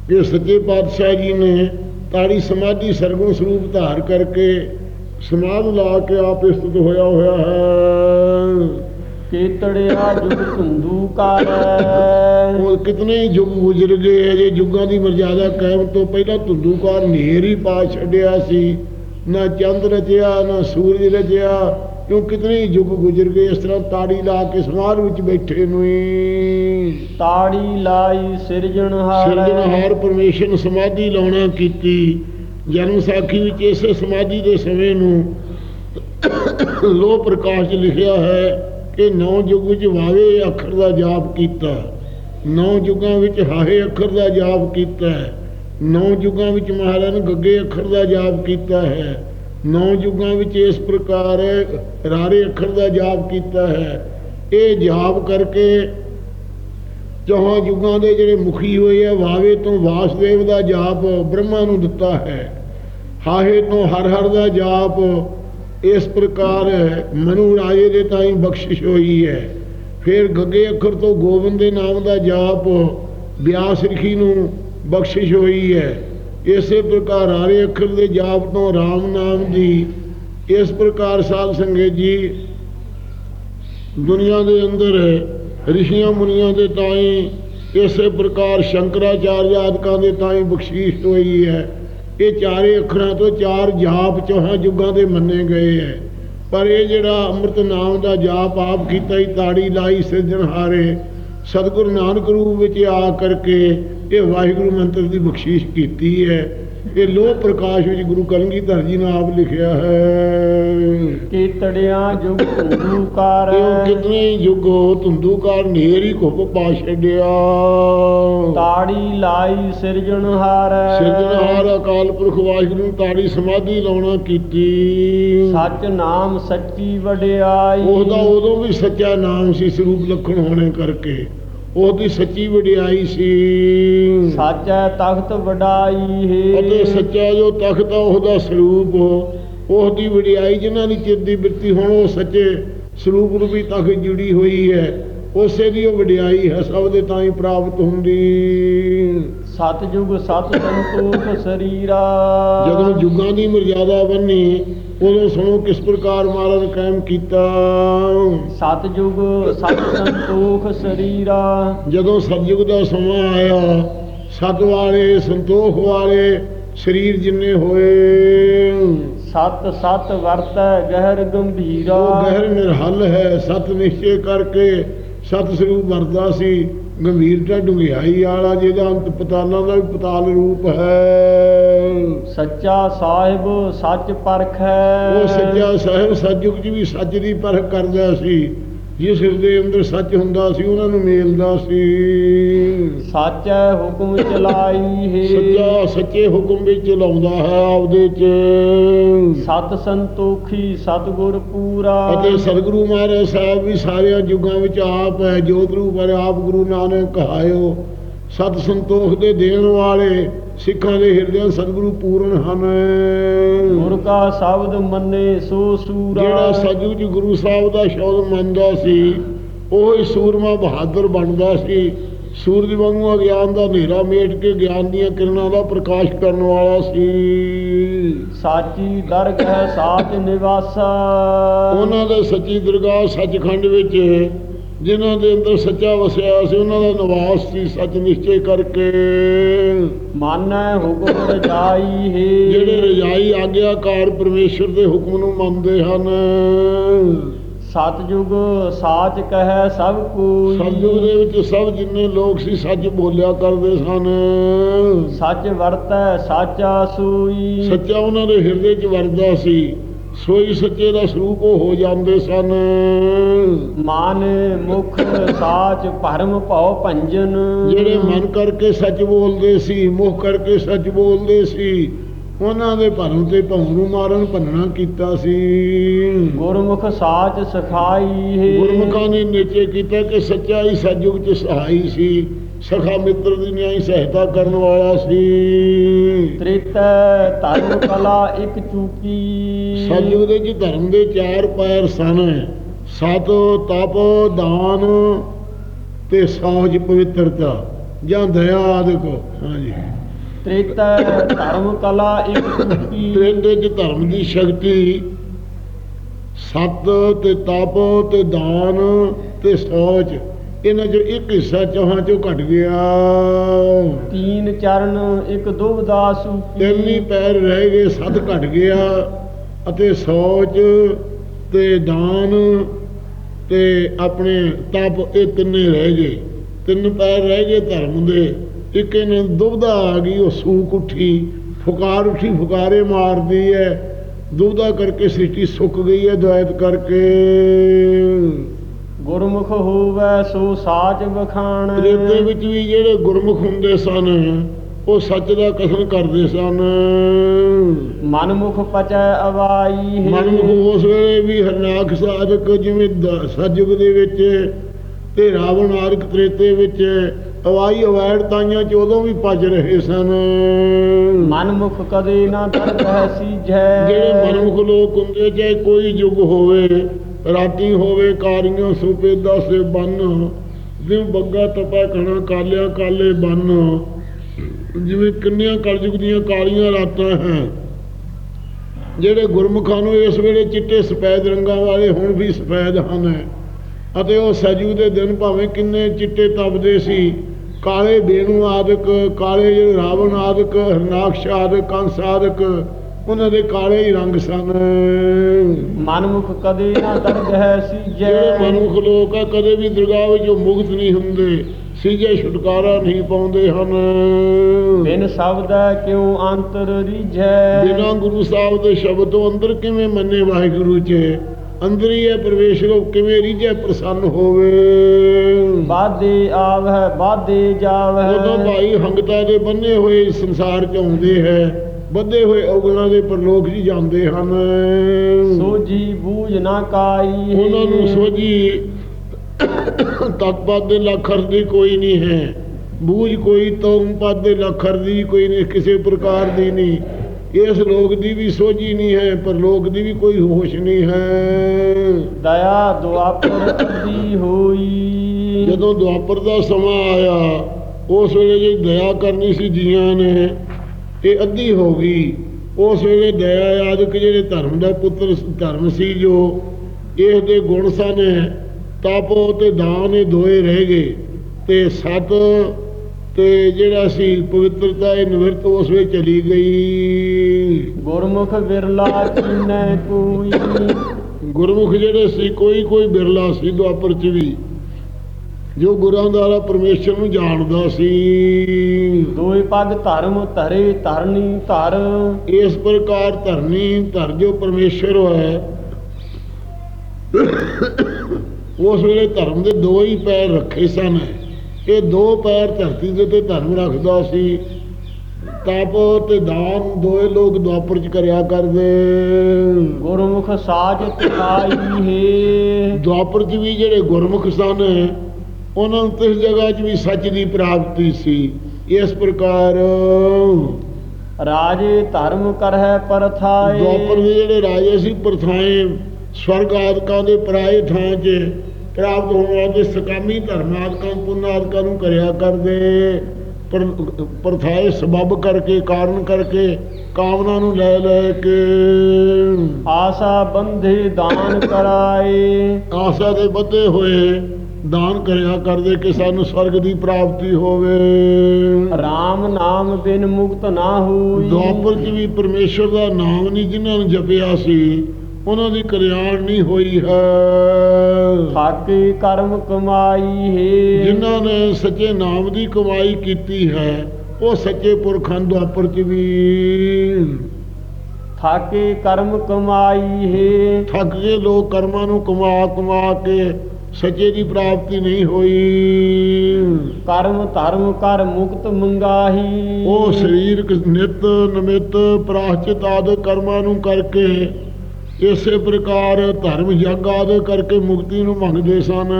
ਕਿ ਸੱਚੇ ਪਾਤਸ਼ਾਹ ਜੀ ਨੇ ਤਾੜੀ ਸਮਾਧੀ ਸਰਗੁਣ ਸਰੂਪ ਧਾਰ ਕਰਕੇ ਸਮਾਧ ਲਾ ਕੇ ਆਪ ਸਥਿਤ ਹੋਇਆ ਹੋਇਆ ਹੈ। ਕੇਤੜਿਆ ਜੁਗ ਧੁੰਦੂ ਕਰ। ਉਹ ਕਿਤਨੇ ਯੁੱਗ ਗੁਜ਼ਰ ਗਏ ਅਜੇ ਯੁੱਗਾਂ ਦੀ ਮਰਜ਼ਾਦਾ ਕਾਇਮ ਤੋਂ ਪਹਿਲਾਂ ਧੁੰਦੂਕਾਰ ਨੇਰ ਹੀ ਪਾ ਛੱਡਿਆ ਸੀ। ਨਾ ਚੰਦ ਰਚਿਆ ਨਾ ਸੂਰਜ ਰਚਿਆ ਕਿਉਂ ਕਿਤਨੇ ਯੁੱਗ ਗੁਜ਼ਰ ਗਏ ਇਸ ਤਰ੍ਹਾਂ ਤਾੜੀ ਲਾ ਕੇ ਸਮਾਧ ਵਿੱਚ ਬੈਠੇ ਨੂੰ ਤਾੜੀ ਲਾਈ ਸਿਰਜਣਹਾਰ ਸਿਰਜਣਹਾਰ ਪਰਮੇਸ਼ਰ ਸਮਾਧੀ ਲਾਉਣਾ ਕੀਤੀ। ਜਨਮ ਸਾਖੀ ਵਿੱਚ ਇਸੇ ਸਮਾਧੀ ਦੇ ਸਮੇਂ ਨੂੰ ਲੋ ਪ੍ਰਕਾਸ਼ ਲਿਖਿਆ ਹੈ ਕਿ ਨੌ ਯੁੱਗ ਵਿੱਚ ਵਾਵੇ ਅੱਖਰ ਦਾ ਜਾਪ ਕੀਤਾ। ਨੌ ਯੁੱਗਾਂ ਵਿੱਚ ਹਾਹੇ ਅੱਖਰ ਦਾ ਜਾਪ ਕੀਤਾ। ਨੌ ਯੁਗਾਂ ਵਿੱਚ ਮਹਾਰਾਜ ਨੇ ਗੱਗੇ ਅੱਖਰ ਦਾ ਜਾਪ ਕੀਤਾ ਹੈ। ਨੌ ਯੁੱਗਾਂ ਵਿੱਚ ਇਸ ਪ੍ਰਕਾਰ ਰਾਰੇ ਅੱਖਰ ਦਾ ਜਾਪ ਕੀਤਾ ਹੈ। ਇਹ ਜਾਪ ਕਰਕੇ ਚੌਹਾਂ ਯੁੱਗਾਂ ਦੇ ਜਿਹੜੇ ਮੁਖੀ ਹੋਏ ਆ, ਵਾਵੇ ਤੋਂ ਵਾਸਦੇਵ ਦਾ ਜਾਪ ਬ੍ਰਹਮਾ ਨੂੰ ਦਿੱਤਾ ਹੈ। ਹਾਹੇ ਤੋਂ ਹਰ ਹਰ ਦਾ ਜਾਪ ਇਸ ਪ੍ਰਕਾਰ ਮਨੂ ਰਾਜੇ ਦੇ ਤਾਈਂ ਬਖਸ਼ਿਸ਼ ਹੋਈ ਹੈ। ਫਿਰ ਗੱਗੇ ਅੱਖਰ ਤੋਂ ਗੋਬਿੰਦ ਦੇ ਨਾਮ ਦਾ ਜਾਪ ਬਿਆਸ ਰਿਖੀ ਨੂੰ ਬਖਸ਼ਿਸ਼ ਹੋਈ ਹੈ। ਇਸੇ ਪ੍ਰਕਾਰ ਆਰੇ ਅੱਖਰ ਦੇ ਜਾਪ ਤੋਂ RAM ਨਾਮ ਦੀ ਇਸ ਪ੍ਰਕਾਰ ਸਾਧ ਸੰਗਤ ਜੀ ਦੁਨੀਆ ਦੇ ਅੰਦਰ, ਰਿਸ਼ੀਆਂ ਮੁਨੀਆਂ ਦੇ ਤਾਈ ਇਸੇ ਪ੍ਰਕਾਰ ਸ਼ੰਕਰਾਚਾਰਯ ਆਦਿਕਾਂ ਦੇ ਤਾਈ ਬਖਸ਼ੀਸ਼ ਹੋਈ ਹੈ। ਇਹ ਚਾਰੇ ਅੱਖਰਾਂ ਤੋਂ ਚਾਰ ਜਾਪ ਚੌਹਾਂ ਯੁੱਗਾਂ ਦੇ ਮੰਨੇ ਗਏ ਹੈ। ਪਰ ਇਹ ਜਿਹੜਾ ਅੰਮ੍ਰਿਤ ਨਾਮ ਦਾ ਜਾਪ ਆਪ ਕੀਤਾ ਹੀ ਤਾੜੀ ਲਾਈ ਸਿਰਜਣਹਾਰੇ ਸਤਿਗੁਰੂ ਨਾਨਕ ਰੂਪ ਵਿੱਚ ਆ ਕਰਕੇ ਇਹ ਵਾਹਿਗੁਰੂ ਮੰਤਰ ਦੀ ਬਖਸ਼ੀਸ਼ ਕੀਤੀ ਹੈ। ਇਹ ਲੋਹ ਪ੍ਰਕਾਸ਼ ਵਿੱਚ ਗੁਰੂ ਕਲਗੀਧਰ ਜੀ ਨੇ ਆਪ ਲਿਖਿਆ ਹੈ। ਕੀਤੜਿਆਂ ਜੁਗ ਧੰਦੂਕਾਰ। ਕਿਤਨੇ ਯੁੱਗ ਧੁੰਦੂਕਾਰ ਨੇਰ ਹੀ ਘੁੱਪ ਪਾ ਛੱਡਿਆ। ਤਾੜੀ ਲਾਈ ਸਿਰਜਣਹਾਰ ਸਿਰਜਣਹਾਰ ਅਕਾਲ ਪੁਰਖ ਵਾਹਿਗੁਰੂ ਤਾੜੀ ਸਮਾਧੀ ਲਾਉਣਾ ਕੀਤੀ। ਸੱਚ ਨਾਮ ਸੱਚੀ ਵਡਿਆਈ। ਉਹਦਾ ਉਦੋਂ ਵੀ ਸੱਚਾ ਨਾਮ ਸੀ ਸਰੂਪ ਲਖਣ ਹੋਣੇ ਕਰਕੇ। ਉਹਦੀ ਸੱਚੀ ਵਡਿਆਈ ਸੀ। ਸਾਚੈ ਤਖਤ ਵਡਾਈ ਹੈ। ਅਤੇ ਸੱਚਾ ਜੋ ਤਖਤ ਆ ਉਹਦਾ ਸਰੂਪ ਉਹਦੀ ਵਡਿਆਈ ਜਿਨ੍ਹਾਂ ਦੀ ਚਿੱਤ ਦੀ ਬਿਰਤੀ ਹੁਣ ਉਹ ਸੱਚੇ ਸਰੂਪ ਰੂਪੀ ਤਖਤ ਜੁੜੀ ਹੋਈ ਹੈ। ਉਸੇ ਦੀ ਉਹ ਵਡਿਆਈ ਹੈ ਸਭ ਦੇ ਤਾਂ ਹੀ ਪ੍ਰਾਪਤ ਹੁੰਦੀ। ਸਤਜੁਗ ਸਤ ਸੰਤੋਖ ਸਰੀਰਾ। ਜਦੋਂ ਯੁੱਗਾਂ ਦੀ ਮਰਜ਼ਾਦਾ ਬੰਨੀ ਉਦੋਂ ਸੁਣੋ ਕਿਸ ਪ੍ਰਕਾਰ ਮਹਾਰਾਜ ਨੇ ਕਾਇਮ ਕੀਤਾ। ਸਤਜੁਗ ਸਤ ਸੰਤੋਖ ਸਰੀਰਾ। ਜਦੋਂ ਸਤਯੁਗ ਦਾ ਸਮਾਂ ਆਇਆ ਸਤ ਵਾਲੇ ਸੰਤੋਖ ਵਾਲੇ ਸਰੀਰ ਜਿੰਨੇ ਹੋਏ। ਸਤ ਸਤ ਵਰਤੈ ਗਹਿਰ ਗੰਭੀਰਾ। ਉਹ ਗਹਿਰ ਨਿਰਹਲ ਹੈ ਸਤ ਨਿਸ਼ਚੈ ਕਰਕੇ ਸਤ ਸਰੂਪ ਵਰਦਾ ਸੀ। ਗੰਭੀਰਤਾ ਡੁੰਗਿਆਈ ਵਾਲਾ ਜਿਹਦਾ ਅੰਤ ਪਤਾਲਾਂ ਦਾ ਵੀ ਪਤਾਲ ਰੂਪ ਹੈ। ਸੱਚਾ ਸਾਹਿਬ ਸੱਚ ਪਰਖੈ ਉਹ ਸੱਚਾ ਸਾਹਿਬ ਸਤਿਯੁਗ 'ਚ ਵੀ ਸੱਚ ਦੀ ਪਰਖ ਕਰਦਾ ਸੀ। ਜਿਸ ਦੇ ਅੰਦਰ ਸੱਚ ਹੁੰਦਾ ਸੀ ਉਹਨਾਂ ਨੂੰ ਮੇਲਦਾ ਸੀ। ਸਾਚੈ ਹੁਕਮ ਚਲਾਈ ਹੈ। ਸੱਚਾ ਸੱਚੇ ਹੁਕਮ ਵਿੱਚ ਚਲਾਉਂਦਾ ਹੈ ਆਪਦੇ 'ਚ। ਸਤ ਸੰਤੋਖੀ ਸਤਗੁਰ ਪੂਰਾ। ਅਤੇ ਸਤਿਗੁਰੂ ਮਹਾਰਾਜ ਸਾਹਿਬ ਵੀ ਸਾਰਿਆਂ ਯੁੱਗਾਂ ਵਿੱਚ ਆਪ ਹੈ ਜੋਤ ਰੂਪ ਹੈ ਆਪ ਗੁਰੂ ਨਾਨਕ ਕਹਾਇਓ। ਸਤ ਸੰਤੋਖ ਦੇ ਦੇਣ ਵਾਲੇ ਸਿੱਖਾਂ ਦੇ ਹਿਰਦਿਆਂ ਸਤਿਗੁਰੂ ਪੂਰਨ ਹਨ। ਗੁਰ ਕਾ ਸ਼ਬਦ ਮੰਨੇ ਸੋ ਸੂਰਾ। ਜਿਹੜਾ ਸਤਿਗੁਰੂ ਗੁਰੂ ਸਾਹਿਬ ਦਾ ਸ਼ਬਦ ਮੰਨਦਾ ਸੀ ਉਹ ਹੀ ਸੂਰਮਾ ਬਹਾਦਰ ਬਣਦਾ ਸੀ। ਸੂਰਜ ਵਾਂਗੂ ਅਗਿਆਨ ਦਾ ਹਨੇਰਾ ਮੇਟ ਕੇ ਗਿਆਨ ਦੀਆਂ ਕਿਰਨਾਂ ਦਾ ਪ੍ਰਕਾਸ਼ ਕਰਨ ਵਾਲਾ ਸੀ। ਸਾਚੀ ਦਰਗਹਿ ਸਾਚ ਨਿਵਾਸਾ। ਉਹਨਾਂ ਦੇ ਸੱਚੀ ਦਰਗਾਹ ਸੱਚਖੰਡ ਵਿੱਚ ਜਿਨ੍ਹਾਂ ਦੇ ਅੰਦਰ ਸੱਚਾ ਵਸਿਆ ਸੀ ਉਹਨਾਂ ਦਾ ਨਿਵਾਸ ਸੀ ਸੱਚ ਨਿਸ਼ਚੈ ਕਰਕੇ। ਮਾਨੈ ਹੁਕਮ ਰਜਾਈ ਹੈ। ਜਿਹੜੇ ਰਜਾਈ ਆਗਿਆਕਾਰ ਪਰਮੇਸ਼ਰ ਦੇ ਹੁਕਮ ਨੂੰ ਮੰਨਦੇ ਹਨ। ਸਤਜੁਗ ਸਾਚ ਕਹੈ ਸਭ ਕੋਈ। ਸਤਿਯੁਗ ਦੇ ਵਿੱਚ ਸਭ ਜਿੰਨੇ ਲੋਕ ਸੀ ਸੱਚ ਬੋਲਿਆ ਕਰਦੇ ਸਨ। ਸੱਚ ਵਰਤੈ ਸਾਚਾ ਸੂਈ। ਸੱਚਾ ਉਹਨਾਂ ਦੇ ਹਿਰਦੇ 'ਚ ਵਰਦਾ ਸੀ। ਸੋਈ ਸੱਚੇ ਦਾ ਸਰੂਪ ਉਹ ਹੋ ਜਾਂਦੇ ਸਨ। ਮਾਨ ਮੁਖ ਸਾਚ ਭਰਮ ਭਉ ਭੰਜਨ। ਜਿਹੜੇ ਮਨ ਕਰਕੇ ਸੱਚ ਬੋਲਦੇ ਸੀ ਮੁਖ ਕਰਕੇ ਸੱਚ ਬੋਲਦੇ ਸੀ ਉਹਨਾਂ ਦੇ ਭਰਮ ਤੇ ਨੂੰ ਮਾਰਨ ਭੰਨਣਾ ਕੀਤਾ ਸੀ। ਗੁਰਮੁਖ ਸਾਚ ਸਖਾਈ ਹੈ। ਗੁਰਮੁਖਾਂ ਨੇ ਨਿਸ਼ਚੈ ਕੀਤਾ ਕਿ ਸੱਚਾਈ ਸਤਿਯੁਗ 'ਚ ਸਹਾਈ ਸੀ। ਸਖਾ ਮਿੱਤਰ ਦੀ ਨਿਆਈ ਸਹਾਇਤਾ ਕਰਨ ਵਾਲਾ ਸੀ। ਤ੍ਰਿਤੈ ਧਰਮ ਕਲਾ ਇੱਕ ਚੂਕੀ। ਸਤਿਯੁਗ ਦੇ ਜੀ ਧਰਮ ਦੇ ਚਾਰ ਪੈਰ ਸਨ। ਸਤ ਤਪ ਦਾਨ ਤੇ ਸੌਜ ਪਵਿੱਤਰਤਾ ਜਾਂ ਦਇਆ ਆਦਿਕ। ਹਾਂਜੀ। ਤ੍ਰਿਤੈ ਧਰਮ ਕਲਾ ਇੱਕ ਚੂਕੀ। ਤੇਰੇ ਚ ਧਰਮ ਦੀ ਸ਼ਕਤੀ ਸਤ ਤੇ ਤਪ ਤੇ ਦਾਨ ਤੇ ਸੌਚ ਇਹਨਾਂ ਚੋਂ ਇੱਕ ਹਿੱਸਾ ਚੌਹਾਂ ਚੋਂ ਘਟ ਗਿਆ। ਤੀਨ ਚਰਨ ਇੱਕ ਦੁਬਦਾ ਤਿੰਨ ਹੀ ਪੈਰ ਰਹਿ ਗਏ ਸਤ ਘਟ ਗਿਆ। ਅਤੇ ਸੌਚ ਤੇ ਦਾਨ ਤੇ ਆਪਣੇ ਤਪ ਇਹ ਤਿੰਨੇ ਰਹਿ ਗਏ। ਤਿੰਨ ਪੈਰ ਰਹਿ ਗਏ ਧਰਮ ਦੇ। ਇੱਕ ਇਹਨਾਂ ਦੁਬਦਾ ਆ ਗਈ ਉਹ ਸੂਕ ਉੱਠੀ ਫੁਕਾਰ ਉੱਠੀ ਫੁਕਾਰੇ ਮਾਰਦੀ ਹੈ। ਦੁਬਦਾ ਕਰਕੇ ਸ੍ਰਿਸ਼ਟੀ ਸੁੱਕ ਗਈ ਹੈ ਦੁਆਇਤ ਕਰਕੇ। ਗੁਰਮੁਖ ਹੋਵੇ ਸੋ ਸਾਚ ਬਖਾਣ ਰੇਤੇ ਵਿੱਚ ਵੀ ਜਿਹੜੇ ਗੁਰਮੁਖ ਹੁੰਦੇ ਸਨ ਉਹ ਸੱਚ ਦਾ ਕਥਨ ਕਰਦੇ ਸਨ। ਮਨਮੁਖ ਪਚੈ ਅਵਾਈ ਮਨਮੁਖ ਉਸ ਵੇਲੇ ਵੀ ਹਰਨਾਖ ਸਾਧਕ ਜਿਵੇਂ ਸਤਿਯੁਗ ਦੇ ਵਿੱਚ ਤੇ ਰਾਵਣ ਆਰਕ ਤ੍ਰੇਤੇ ਵਿੱਚ ਅਵਾਈ ਅਵੈੜ ਤਾਈਆਂ ਚ ਉਦੋਂ ਵੀ ਭੱਜ ਰਹੇ ਸਨ। ਮਨਮੁਖ ਕਦੇ ਨਾ ਦਰਦ ਹੈ ਸੀਝੈ। ਜਿਹੜੇ ਮਨਮੁਖ ਲੋਕ ਹੁੰਦੇ ਚਾਹੇ ਕੋਈ ਯੁੱਗ ਹੋਵੇ ਰਾਤੀ ਹੋਵੇ ਕਾਰੀਆਂ ਸੁਪੇਦਾ ਸੇ ਬੰਨ, ਜਿਵੇਂ ਬੱਗਾ ਤਪਾ ਕਣਾ ਕਾਲਿਆ ਕਾਲੇ ਬੰਨ। ਜਿਵੇਂ ਕਿੰਨੀਆਂ ਕਲਯੁਗ ਦੀਆਂ ਕਾਲੀਆਂ ਰਾਤਾਂ ਹੈ ਜਿਹੜੇ ਗੁਰਮੁਖਾਂ ਨੂੰ ਇਸ ਵੇਲੇ ਚਿੱਟੇ ਸਫੈਦ ਰੰਗਾਂ ਵਾਲੇ ਹੁਣ ਵੀ ਸਫੈਦ ਹਨ। ਅਤੇ ਉਹ ਸਜੂ ਦੇ ਦਿਨ ਭਾਵੇਂ ਕਿੰਨੇ ਚਿੱਟੇ ਤਪਦੇ ਸੀ। ਕਾਲੇ ਬੇਣੂ ਆਦਿਕ, ਕਾਲੇ ਜਿਹੜੇ ਰਾਵਣ ਆਦਿਕ, ਹਰਨਾਕਸ਼ ਆਦਿਕ, ਕੰਸ ਆਦਿਕ ਉਹਨਾਂ ਦੇ ਕਾਲੇ ਹੀ ਰੰਗ ਸਨ। ਮਨਮੁਖ ਕਦੇ ਨਾ ਦਰਦ ਹੈ ਸੀਝੈ ਜਿਹੜੇ ਮਨੁੱਖ ਲੋਕ ਆ ਕਦੇ ਵੀ ਦਰਗਾਹ ਵਿੱਚ ਮੁਕਤ ਨਹੀਂ ਹੁੰਦੇ ਸੀਜੇ ਛੁਟਕਾਰਾ ਨਹੀਂ ਪਾਉਂਦੇ ਹਨ। ਬਿਨ ਸ਼ਬਦੈ ਕਿਉ ਅੰਤਰ ਰੀਝੈ? ਬਿਨਾਂ ਗੁਰੂ ਸਾਹਿਬ ਦੇ ਸ਼ਬਦ ਤੋਂ ਅੰਦਰ ਕਿਵੇਂ ਮੰਨੇ ਵਾਹਿਗੁਰੂ ਚ ਅੰਦਰ ਹੀ ਹੈ ਪ੍ਰਵੇਸ਼ ਉਹ ਕਿਵੇਂ ਰੀਝੇ ਪ੍ਰਸੰਨ ਹੋਵੇ? ਬਾਦੇ ਆਵਹਿ ਬਾਦੇ ਜਾਵਹਿ। ਉਦੋਂ ਭਾਈ ਹੰਗਤਾ ਦੇ ਬੰਨੇ ਹੋਏ ਸੰਸਾਰ ਚ ਆਉਂਦੇ ਹੈ। ਬੱਧੇ ਹੋਏ ਔਗਣਾਂ ਦੇ ਪਰਲੋਕ ਜੀ ਜਾਂਦੇ ਹਨ। ਸੋਜੀ ਬੂਝ ਨਾ ਕਾਈ ਉਹਨਾਂ ਨੂੰ ਸੋਝੀ ਤਤਪਦ ਦੇ ਲੱਖਰ ਦੀ ਕੋਈ ਨਹੀਂ ਹੈ। ਬੂਝ ਕੋਈ ਤਉ ਪਦ ਦੇ ਲੱਖਰ ਦੀ ਕੋਈ ਨਹੀਂ ਕਿਸੇ ਪ੍ਰਕਾਰ ਦੀ ਨਹੀਂ। ਇਸ ਲੋਕ ਦੀ ਵੀ ਸੋਝੀ ਨਹੀਂ ਹੈ ਪਰ ਲੋਕ ਦੀ ਵੀ ਕੋਈ ਹੋਸ਼ ਨਹੀਂ ਹੈ। ਦਇਆ ਦੁਆਪਰ ਅੱਧੀ ਹੋਈ। ਜਦੋਂ ਦੁਆਪਰ ਦਾ ਸਮਾਂ ਆਇਆ ਉਸ ਵੇਲੇ ਜੇ ਦਇਆ ਕਰਨੀ ਸੀ ਜੀਆਂ ਨੇ ਇਹ ਅੱਧੀ ਹੋ ਗਈ। ਉਸ ਵੇਲੇ ਦਇਆ ਆਦਿਕ ਜਿਹੜੇ ਧਰਮ ਦਾ ਪੁੱਤਰ ਧਰਮ ਸੀ ਜੋ ਇਸ ਦੇ ਗੁਣ ਸਨ ਤਪ ਤੇ ਦਾਨ ਇਹ ਦੋਏ ਰਹਿ ਗਏ ਤੇ ਸਤ ਤੇ ਜਿਹੜਾ ਸੀ ਪਵਿੱਤਰਤਾ ਇਹ ਨਿਵਰਤ ਉਸ ਵੇਲੇ ਚਲੀ ਗਈ। ਗੁਰਮੁਖ ਵਿਰਲਾ ਕੀਨੈ ਕੋਈ ਗੁਰਮੁਖ ਜਿਹੜੇ ਸੀ ਕੋਈ ਕੋਈ ਬਿਰਲਾ ਸੀ ਦੁਆਪਰ ਚ ਵੀ। ਜੋ ਗੁਰਾਂ ਦਾ ਪਰਮੇਸ਼ਰ ਨੂੰ ਜਾਣਦਾ ਸੀ। ਦੋਇ ਪਗ ਧਰਮ ਧਰੇ ਧਰਨੀ ਧਰ। ਇਸ ਪ੍ਰਕਾਰ ਧਰਨੀ ਧਰ ਜੋ ਪਰਮੇਸ਼ਰ ਹੈ ਉਸ ਵੇਲੇ ਧਰਮ ਦੇ ਦੋ ਹੀ ਪੈਰ ਰੱਖੇ ਸਨ। ਇਹ ਦੋ ਪੈਰ ਧਰਤੀ ਦੇ ਤੇ ਧਰਮ ਰੱਖਦਾ ਸੀ। ਤਪ ਤੇ ਦਾਨ ਦੋਏ ਲੋਕ ਦੁਆਪਰ ਚ ਕਰਿਆ ਕਰਦੇ। ਗੁਰਮੁਖ ਸਾਜ ਤਿਆਈ ਹੈ। ਦੁਆਪਰ ਚ ਵੀ ਜਿਹੜੇ ਗੁਰਮੁਖ ਸਨ ਉਹਨਾਂ ਨੂੰ ਇਸ ਜਗ੍ਹਾ 'ਚ ਵੀ ਸੱਚ ਦੀ ਪ੍ਰਾਪਤੀ ਸੀ। ਇਸ ਪ੍ਰਕਾਰ ਰਾਜੇ ਧਰਮ ਕਰਹਿ ਪਰਥਾਏ। ਦੁਆਪਰ ਦੇ ਜਿਹੜੇ ਰਾਜੇ ਸੀ ਪ੍ਰਥਾਏ ਸਵਰਗ ਆਦਿਕਾਂ ਦੇ ਪਰਾਏ ਥਾਂ 'ਚ ਪ੍ਰਾਪਤ ਹੋਣ ਵਾਲੇ ਸਕਾਮੀ ਧਰਮ ਆਦਿਕਾਂ ਪੁੰਨ ਆਦਿਕਾਂ ਨੂੰ ਕਰਿਆ ਕਰਦੇ। ਪਰ ਪ੍ਰਥਾਏ ਸਬਬ ਕਰਕੇ ਕਾਰਨ ਕਰਕੇ ਕਾਮਨਾ ਨੂੰ ਲੈ ਲੈ ਕੇ। ਆਸਾ ਬੰਧੇ ਦਾਨ ਕਰਾਏ। ਆਸਾ ਦੇ ਬੱਧੇ ਹੋਏ। ਦਾਨ ਕਰਿਆ ਕਰਦੇ ਕਿ ਸਾਨੂੰ ਸਵਰਗ ਦੀ ਪ੍ਰਾਪਤੀ ਹੋਵੇ। RAM ਨਾਮ ਬਿਨ ਮੁਕਤ ਨਾ ਹੋਈ। ਦੁਆਪਰ ਚ ਵੀ ਪਰਮੇਸ਼ਰ ਦਾ ਨਾਮ ਨਹੀਂ ਜਿਨ੍ਹਾਂ ਨੇ ਜਪਿਆ ਸੀ ਉਹਨਾਂ ਦੀ ਕਲਿਆਣ ਨਹੀਂ ਹੋਈ ਹੈ। ਥਾਕੇ ਕਰਮ ਕਮਾਈ ਹੈ। ਜਿਨ੍ਹਾਂ ਨੇ ਸੱਚੇ ਨਾਮ ਦੀ ਕਮਾਈ ਕੀਤੀ ਹੈ ਉਹ ਸੱਚੇ ਪੁਰਖਾਂ ਦੁਆਪਰ ਚ ਵੀ ਥਾਕੇ ਕਰਮ ਕਮਾਈ ਹੈ। ਥੱਕ ਗਏ ਲੋਕ ਕਰਮਾਂ ਨੂੰ ਕਮਾ ਕਮਾ ਕੇ ਸੱਚੇ ਦੀ ਪ੍ਰਾਪਤੀ ਨਹੀਂ ਹੋਈ। ਕਰਮ ਧਰਮ ਕਰ ਮੁਕਤ ਮੰਗਾਹੀ। ਉਹ ਸਰੀਰਕ ਨਿਤ ਨਮਿਤ ਪ੍ਰਾਸ਼ਚਿਤ ਆਦਿ ਕਰਮਾਂ ਨੂੰ ਕਰਕੇ ਇਸੇ ਪ੍ਰਕਾਰ ਧਰਮ ਯੱਗ ਆਦਿ ਕਰਕੇ ਮੁਕਤੀ ਨੂੰ ਮੰਗਦੇ ਸਨ।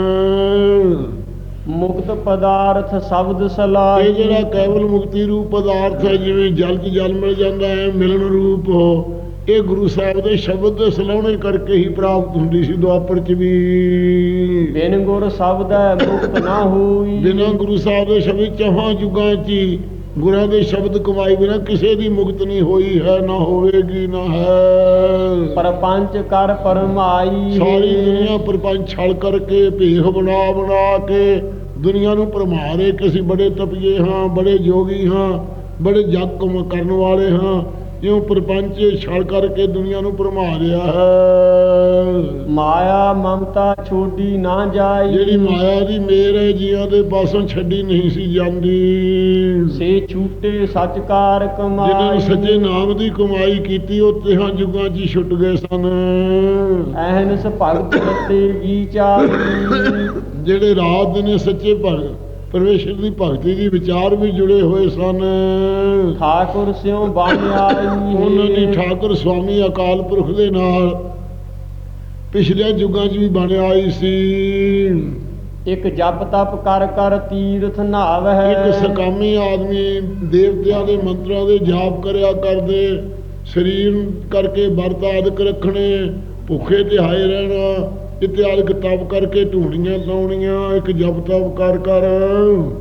ਮੁਕਤ ਪਦਾਰਥ ਸ਼ਬਦ ਇਹ ਸਲਾਈ ਜਿਹੜਾ ਕੇਵਲ ਮੁਕਤੀ ਰੂਪ ਪਦਾਰਥ ਹੈ ਜਿਵੇਂ ਜਲ 'ਚ ਜਲ ਮਿਲ ਜਾਂਦਾ ਹੈ ਮਿਲਣ ਰੂਪ ਇਹ ਗੁਰੂ ਸਾਹਿਬ ਦੇ ਸ਼ਬਦ ਦੇ ਸਲਾਉਣੇ ਕਰਕੇ ਹੀ ਪ੍ਰਾਪਤ ਹੁੰਦੀ ਸੀ ਦੁਆਪਰ 'ਚ ਵੀ। ਬਿਨ ਗੁਰ ਸ਼ਬਦੈ ਮੁਕਤ ਨਾ ਹੋਈ। ਬਿਨਾਂ ਗੁਰੂ ਸਾਹਿਬ ਦੇ ਸ਼ਬਦ ਚੌਹਾਂ ਯੁੱਗਾਂ 'ਚ ਗੁਰਾਂ ਦੇ ਸ਼ਬਦ ਕਮਾਈ ਬਿਨਾਂ ਕਿਸੇ ਦੀ ਮੁਕਤ ਨਹੀਂ ਹੋਈ ਹੈ ਨਾ ਹੋਵੇਗੀ ਨਾ ਹੈ। ਪਰਪੰਚ ਕਰ ਪਰਮਾਈ। ਸਾਰੀ ਦੁਨੀਆ ਪਰਪੰਚ ਛਲ ਕਰਕੇ ਭੇਖ ਬਣਾ ਬਣਾ ਕੇ ਦੁਨੀਆ ਨੂੰ ਭਰਮਾਰੇ ਕਿ ਅਸੀਂ ਬੜੇ ਤਪੀਏ ਹਾਂ ਬੜੇ ਜੋਗੀ ਹਾਂ ਬੜੇ ਜਗ ਕਰਨ ਵਾਲੇ ਹਾਂ। ਜਿਉਂ ਪਰਪੰਚ ਛਲ ਕਰਕੇ ਦੁਨੀਆ ਨੂੰ ਭਰਮਾ ਰਿਹਾ ਹੈ। ਮਾਇਆ ਮਮਤਾ ਛੋਡੀ ਨਾ ਜਾਈ। ਜਿਹੜੀ ਮਾਇਆ ਦੀ ਮੇਰ ਹੈ ਜੀਆਂ ਦੇ ਪਾਸੋਂ ਛੱਡੀ ਨਹੀਂ ਸੀ ਜਾਂਦੀ। ਸੇ ਛੂਟੇ ਸਚਕਾਰ ਜਿਨ੍ਹਾਂ ਨੇ ਕਮਾਈ ਸੱਚੇ ਨਾਮ ਦੀ ਕਮਾਈ ਕੀਤੀ ਉਹ ਤਿਹਾਂ ਯੁੱਗਾਂ 'ਚ ਛੁੱਟ ਗਏ ਸਨ। ਐਹਨਸ ਭਗਤ ਰਤੇ ਵਿਚਾਰੀ ਜਿਹੜੇ ਰਾਤ ਦਿਨ ਸੱਚੇ ਭਗਤ। ਪਰਮੇਸ਼ਰ ਦੀ ਭਗਤੀ ਦੀ ਵਿਚਾਰ ਵੀ ਜੁੜੇ ਹੋਏ ਸਨ। ਠਾਕੁਰ ਸਿਉ ਬਣ ਆਈ। ਉਹਨਾਂ ਦੀ ਠਾਕੁਰ ਸੁਆਮੀ ਅਕਾਲ ਪੁਰਖ ਦੇ ਨਾਲ ਪਿਛਲੇ ਯੁੱਗਾਂ 'ਚ ਵੀ ਬਣ ਆਈ ਸੀ। ਇੱਕ ਜਪ ਤਪ ਕਰ ਕਰ ਤੀਰਥ ਨਾਵਹਿ। ਇੱਕ ਸਕਾਮੀ ਆਦਮੀ ਦੇਵਤਿਆਂ ਦੇ ਮੰਤਰਾਂ ਦੇ ਜਾਪ ਕਰਿਆ ਕਰਦੇ ਸਰੀਰ ਕਰਕੇ ਵਰਤ ਆਦਿਕ ਰੱਖਣੇ ਭੁੱਖੇ ਤੇ ਹਾਏ ਰਹਿਣਾ ਇਤਿਆਦਿਕ ਤਪ ਕਰਕੇ ਢੂੰਡੀਆਂ ਲਾਉਣੀਆਂ ਇੱਕ ਜਪ ਤਪ ਕਰ ਕਰ।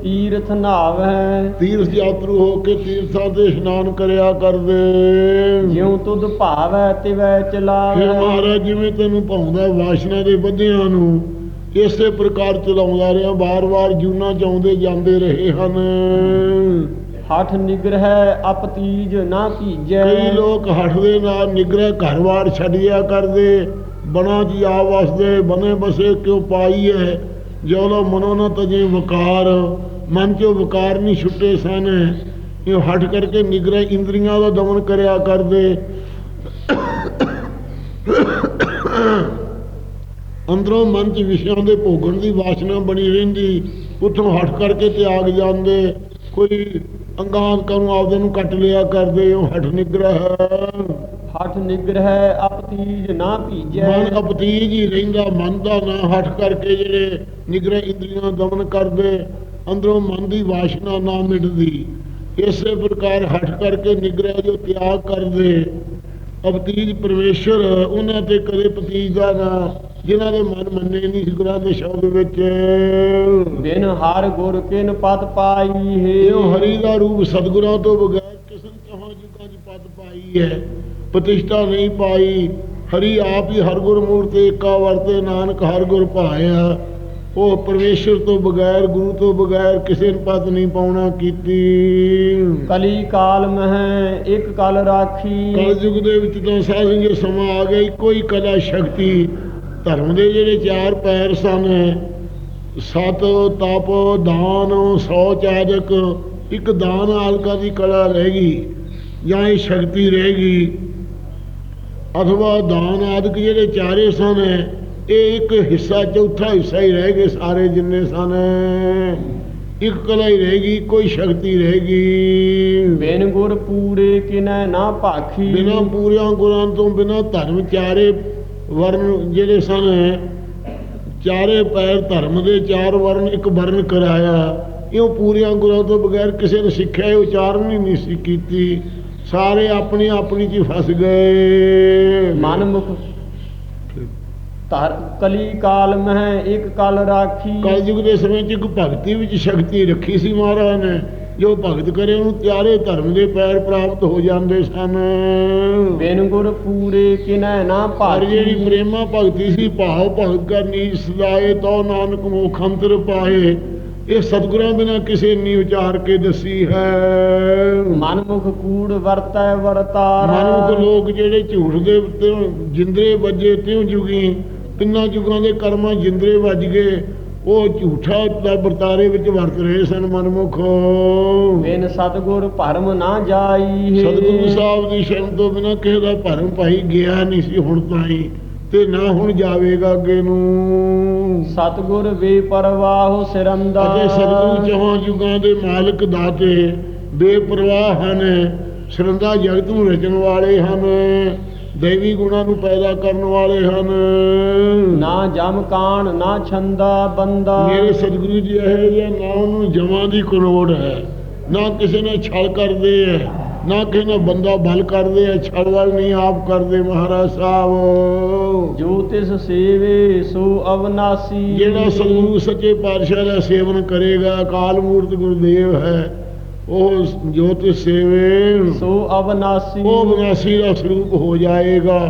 ਤੀਰਥ ਨਾਵਹਿ ਤੀਰਥ ਯਾਤਰੂ ਹੋ ਕੇ ਤੀਰਥਾਂ ਤੇ ਇਸ਼ਨਾਨ ਕਰਿਆ ਕਰਦੇ। ਜਿਉ ਤੁਧ ਭਾਵੈ ਤਿਵੈ ਫਿਰ ਚਲਾਵੈ ਮਹਾਰਾਜ ਜਿਵੇਂ ਤੈਨੂੰ ਭਾਉਂਦਾ ਵਾਸ਼ਨਾ ਦੇ ਬੱਧਿਆਂ ਨੂੰ ਇਸੇ ਪ੍ਰਕਾਰ ਚਲਾਉਂਦਾ ਰਿਹਾ ਬਾਰ-ਬਾਰ ਜੂਨਾ ਚਾਉਂਦੇ ਜਾਂਦੇ ਰਹੇ ਹਨ। ਹਠ ਨਿਗਰਹਿ ਅਪਤੀਜ ਨਾ ਕੀਜੈ ਕਈ ਲੋਕ ਹੱਠ ਦੇ ਨਾਲ ਨਿਗਰਹ ਘਰ-ਬਾਰ ਛੱਡਿਆ ਕਰਦੇ। ਬਣਾ ਜੀ ਆ ਵਸਦੇ ਬਨੇ ਬਸੇ ਕਿਉ ਪਾਈ ਹੈ ਜਦੋਂ ਮਨੋ ਨ ਤਜੇ ਵਕਾਰ, ਮਨ ਚੋਂ ਵਕਾਰ ਨਹੀਂ ਛੁੱਟੇ ਸਨ ਇਹ ਹੱਠ ਕਰਕੇ ਨਿਗਰਹ ਇੰਦਰੀਆਂ ਦਾ ਦਮਨ ਕਰਿਆ ਕਰਦੇ। ਅੰਦਰੋਂ ਮਨ ਚ ਵਿਸ਼ਿਆਂ ਦੇ ਭੋਗਣ ਦੀ ਵਾਸ਼ਨਾ ਬਣੀ ਰਹਿੰਦੀ। ਉੱਥੋਂ ਹਟ ਕਰਕੇ ਤਿਆਗ ਜਾਂਦੇ। ਕੋਈ ਅੰਗਾਂ ਨੂੰ ਆਪਦੇ ਨੂੰ ਕੱਟ ਲਿਆ ਕਰਦੇ ਉਹ ਹਟ ਨਿਗ੍ਰਹ ਹਠ ਨਿਗਰਹਿ ਅਪਤੀਜ ਨਾ ਕੀਜੈ ਮਨ ਅਪਤੀਜ ਹੀ ਰਹਿੰਦਾ ਮਨ ਦਾ ਨਾ ਹਟ ਕਰਕੇ ਜਿਹੜੇ ਨਿਗ੍ਰਹ ਇੰਦਰੀਆਂ ਦਮਨ ਕਰਦੇ ਅੰਦਰੋਂ ਮਨ ਦੀ ਵਾਸ਼ਨਾ ਨਾ ਮਿਟਦੀ। ਇਸੇ ਪ੍ਰਕਾਰ ਹਟ ਕਰਕੇ ਨਿਗ੍ਰਹ ਜੋ ਤਿਆਗ ਕਰਦੇ ਅਪਤੀਜ ਪਰਮੇਸ਼ਰ ਉਹਨਾਂ ਤੇ ਕਦੇ ਪਤੀਜ ਦਾ ਨਾ ਜਿਨ੍ਹਾਂ ਦੇ ਮਨ ਮੰਨੇ ਨਹੀਂ ਗੁਰਾਂ ਦੇ ਸ਼ਬਦ ਵਿੱਚ। ਬਿਨ ਹਰ ਗੁਰ ਕਿਨ ਪਤ ਪਾਈ ਹੈ। ਇਹੋ ਹਰੀ ਦਾ ਰੂਪ ਸਤਿਗੁਰਾਂ ਤੋਂ ਬਗੈਰ ਕਿਸੇ ਚਾਹਾਂ ਜੁਗਾਂ 'ਚ ਪਦ ਪਾਈ ਹੈ? ਪ੍ਰਤਿਸ਼ਠਾ ਨਹੀਂ ਪਾਈ। ਹਰੀ ਆਪ ਹੀ ਹਰ ਗੁਰ ਮੂਰਤੇ ਏਕਾ ਵਰਤੇ ਨਾਨਕ ਹਰ ਗੁਰ ਭਾਇਆ। ਉਹ ਪਰਮੇਸ਼ਰ ਤੋਂ ਬਗੈਰ ਗੁਰੂ ਤੋਂ ਬਗੈਰ ਕਿਸੇ ਨੂੰ ਪਦ ਨਹੀਂ ਪਾਉਣਾ ਕੀਤੀ। ਕਲੀ ਕਾਲ ਮਹਿ ਇੱਕ ਕਲ ਰਾਖੀ। ਕਲਯੁਗ ਦੇ ਵਿੱਚ ਤਾਂ ਸਾਧ ਸੰਗਤ ਸਮਾਂ ਆ ਗਿਆ ਇੱਕੋ ਹੀ ਕਲਾ ਸ਼ਕਤੀ। ਧਰਮ ਦੇ ਜਿਹੜੇ ਚਾਰ ਪੈਰ ਸਨ ਸਤ ਤਪ ਦਾਨ ਸੌਚ ਆਦਿਕ ਇੱਕ ਦਾਨ ਆਲਕਾ ਦੀ ਕਲਾ ਰਹਿ ਗਈ ਜਾਂ ਇਹ ਸ਼ਕਤੀ ਰਹਿ ਗਈ। ਅਥਵਾ ਦਾਨ ਆਦਿਕ ਜਿਹੜੇ ਚਾਰੇ ਸਨ? ਇਹ ਇੱਕ ਹਿੱਸਾ ਚੌਥਾ ਹਿੱਸਾ ਹੀ ਰਹਿ ਗਏ ਸਾਰੇ ਜਿੰਨੇ ਸਨ। ਇੱਕ ਕਲਾ ਹੀ ਰਹਿ ਗਈ ਕੋਈ ਸ਼ਕਤੀ ਰਹਿ ਗਈ। ਬਿਨ ਗੁਰ ਪੂਰੇ ਕਿਨੈ ਨਾ ਭਾਖੀ। ਬਿਨਾਂ ਪੂਰਿਆਂ ਗੁਰਾਂ ਤੋਂ ਬਿਨਾਂ ਧਰਮ ਚਾਰੇ ਵਰਨ ਜਿਹੜੇ ਸਨ ਚਾਰੇ ਪੈਰ ਧਰਮ ਦੇ ਚਾਰ ਵਰਨ ਇੱਕ ਵਰਨ ਕਰਾਇਆ। ਇਉਂ ਪੂਰਿਆਂ ਗੁਰਾਂ ਤੋਂ ਬਗੈਰ ਕਿਸੇ ਨੇ ਸਿੱਖਿਆ ਇਹ ਉਚਾਰਨ ਹੀ ਨਹੀਂ ਸੀ ਕੀਤੀ। ਸਾਰੇ ਆਪਣੀ ਆਪਣੀ ਚ ਫਸ ਗਏ। ਮਨ ਮੁਖ ਧਰ ਕਲੀ ਕਾਲ ਮਹਿ ਇੱਕ ਕਲ ਰਾਖੀ। ਕਲਯੁਗ ਦੇ ਸਮੇਂ 'ਚ ਇੱਕ ਭਗਤੀ ਵਿੱਚ ਸ਼ਕਤੀ ਰੱਖੀ ਸੀ ਮਹਾਰਾਜ ਨੇ। ਜੋ ਭਗਤ ਕਰੇ ਉਹਨੂੰ ਤਿਆਰੇ ਧਰਮ ਦੇ ਪੈਰ ਪ੍ਰਾਪਤ ਹੋ ਜਾਂਦੇ ਸਨ। ਬਿਨ ਗੁਰ ਪੂਰੇ ਕਿਨੈ ਨਾ ਭਾਖੀ ਜਿਹੜੀ ਪ੍ਰੇਮਾ ਭਗਤੀ ਸੀ ਭਾਵ ਭਗਤ ਕਰਨੀ ਸਦਾਏ ਤੋ ਨਾਨਕ ਮੁਖ ਅੰਤਰ ਪਾਏ। ਇਹ ਸਤਿਗੁਰਾਂ ਬਿਨਾ ਕਿਸੇ ਨਹੀਂ ਵਿਚਾਰ ਕੇ ਦੱਸੀ ਹੈ। ਮਨ ਮੁਖ ਕੂੜ ਵਰਤੈ ਵਰਤਾਰ। ਮਨੁੱਖ ਲੋਕ ਜਿਹੜੇ ਝੂਠ ਦੇ ਉੱਤੇ ਜਿੰਦਰੇ ਵੱਜੇ ਤਿਉ ਜੁਗੀ ਤਿੰਨਾਂ ਯੁਗਾਂ ਦੇ ਕਰਮਾਂ ਜਿੰਦਰੇ ਵੱਜ ਗਏ ਉਹ ਝੂਠਾ ਦਾ ਵਰਤਾਰੇ ਵਿੱਚ ਵਰਤ ਰਹੇ ਸਨ ਮਨਮੁਖ। ਬਿਨ ਸਤਗੁਰ ਭਰਮ ਨਾ ਜਾਈ ਹੈ ਸਤਿਗੁਰੂ ਸਾਹਿਬ ਦੀ ਸ਼ਰਨ ਤੋਂ ਬਿਨਾ ਕਿਸੇ ਦਾ ਭਰਮ ਭਾਈ ਗਿਆ ਨਹੀਂ ਸੀ ਹੁਣ ਤਾਈਂ। ਤੇ ਨਾ ਹੁਣ ਜਾਵੇਗਾ ਅੱਗੇ ਨੂੰ। ਸਤਗੁਰ ਬੇਪਰਵਾਹ ਸਿਰੰਦਾ। ਅਤੇ ਸਤਿਗੁਰੂ ਚੌਹਾਂ ਯੁਗਾਂ ਦੇ ਮਾਲਕ ਦਾਤੇ ਬੇਪਰਵਾਹ ਹਨ ਸਰੰਦਾ ਜਗਤ ਨੂੰ ਰਚਣ ਵਾਲੇ ਹਨ ਦੇਵੀ ਗੁਣਾਂ ਨੂੰ ਪੈਦਾ ਕਰਨ ਵਾਲੇ ਹਨ। ਨਾ ਜਮ ਕਾਣ ਨਾ ਛੰਦਾ ਬੰਦਾ। ਮੇਰੇ ਸਤਿਗੁਰੂ ਜੀ ਇਹ ਜਿਹਾ ਨਾ ਉਹਨੂੰ ਜਮਾਂ ਦੀ ਕਰੋੜ ਹੈ ਨਾ ਕਿਸੇ ਨੇ ਛਲ ਕਰਦੇ ਹੈ। ਨਾ ਨੇ ਬੰਦਾ ਬਲ ਕਰਦੇ ਹੈ ਛਲ ਵਾਲ ਨਹੀਂ ਆਪ ਕਰਦੇ ਮਹਾਰਾਜ ਸਾਹਿਬ। ਜੋ ਤਿਸ ਸੇਵੇ ਸੋ ਅਵਨਾਸੀ। ਜਿਹੜਾ ਸਤਿਗੁਰੂ ਸੱਚੇ ਪਾਤਸ਼ਾਹ ਦਾ ਸੇਵਨ ਕਰੇਗਾ ਅਕਾਲ ਮੂਰਤ ਗੁਰਦੇਵ ਹੈ ਉਹ ਜੋਤ ਸੇਵੇ ਸੋ ਅਵਨਾਸੀ। ਉਹ ਅਵਿਨਾਸੀ ਦਾ ਸਰੂਪ ਹੋ ਜਾਏਗਾ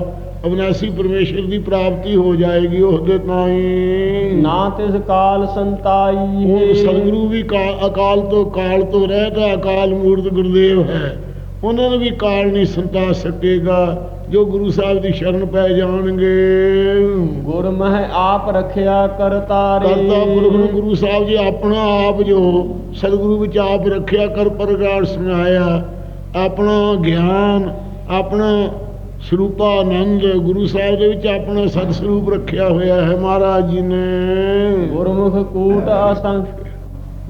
ਅਵਿਨਾਸੀ ਪਰਮੇਸ਼ਰ ਦੀ ਪ੍ਰਾਪਤੀ ਹੋ ਜਾਏਗੀ ਉਹਦੇ ਤਾਈ। ਨਾ ਤਿਸ ਕਾਲ ਸੰਤਾਈ ਉਹ ਹੈ। ਸਤਿਗੁਰੂ ਵੀ ਅਕਾਲ ਤੋਂ ਕਾਲ ਤੋਂ ਰਹਿਤਾ ਅਕਾਲ ਮੂਰਤ ਗੁਰਦੇਵ ਹੈ। ਉਹਨਾਂ ਨੂੰ ਵੀ ਕਾਲ ਨਹੀਂ ਸੰਤਾ ਸਕੇਗਾ ਜੋ ਗੁਰੂ ਸਾਹਿਬ ਦੀ ਸ਼ਰਨ ਪੈ ਜਾਣਗੇ। ਗੁਰ ਮਹਿ ਆਪ ਰਖਿਆ ਕਰਤਾਰੇ ਕਰਤਾ ਪੁਰਖ ਨੂੰ ਗੁਰੂ ਸਾਹਿਬ ਜੀ ਆਪਣਾ ਆਪ ਜੋ ਸਤਿਗੁਰੂ ਵਿੱਚ ਆਪ ਰੱਖਿਆ ਕਰ ਪ੍ਰਗਾੜ ਸੁਣਾਇਆ। ਆਪਣਾ ਗਿਆਨ ਆਪਣਾ ਸਰੂਪਾ ਆਨੰਦ ਗੁਰੂ ਸਾਹਿਬ ਦੇ ਵਿੱਚ ਆਪਣਾ ਸਤ ਸਰੂਪ ਰੱਖਿਆ ਹੋਇਆ ਹੈ ਮਹਾਰਾਜ ਜੀ ਨੇ। ਗੁਰਮੁਖ ਕੂਟ ਅਸੰਖ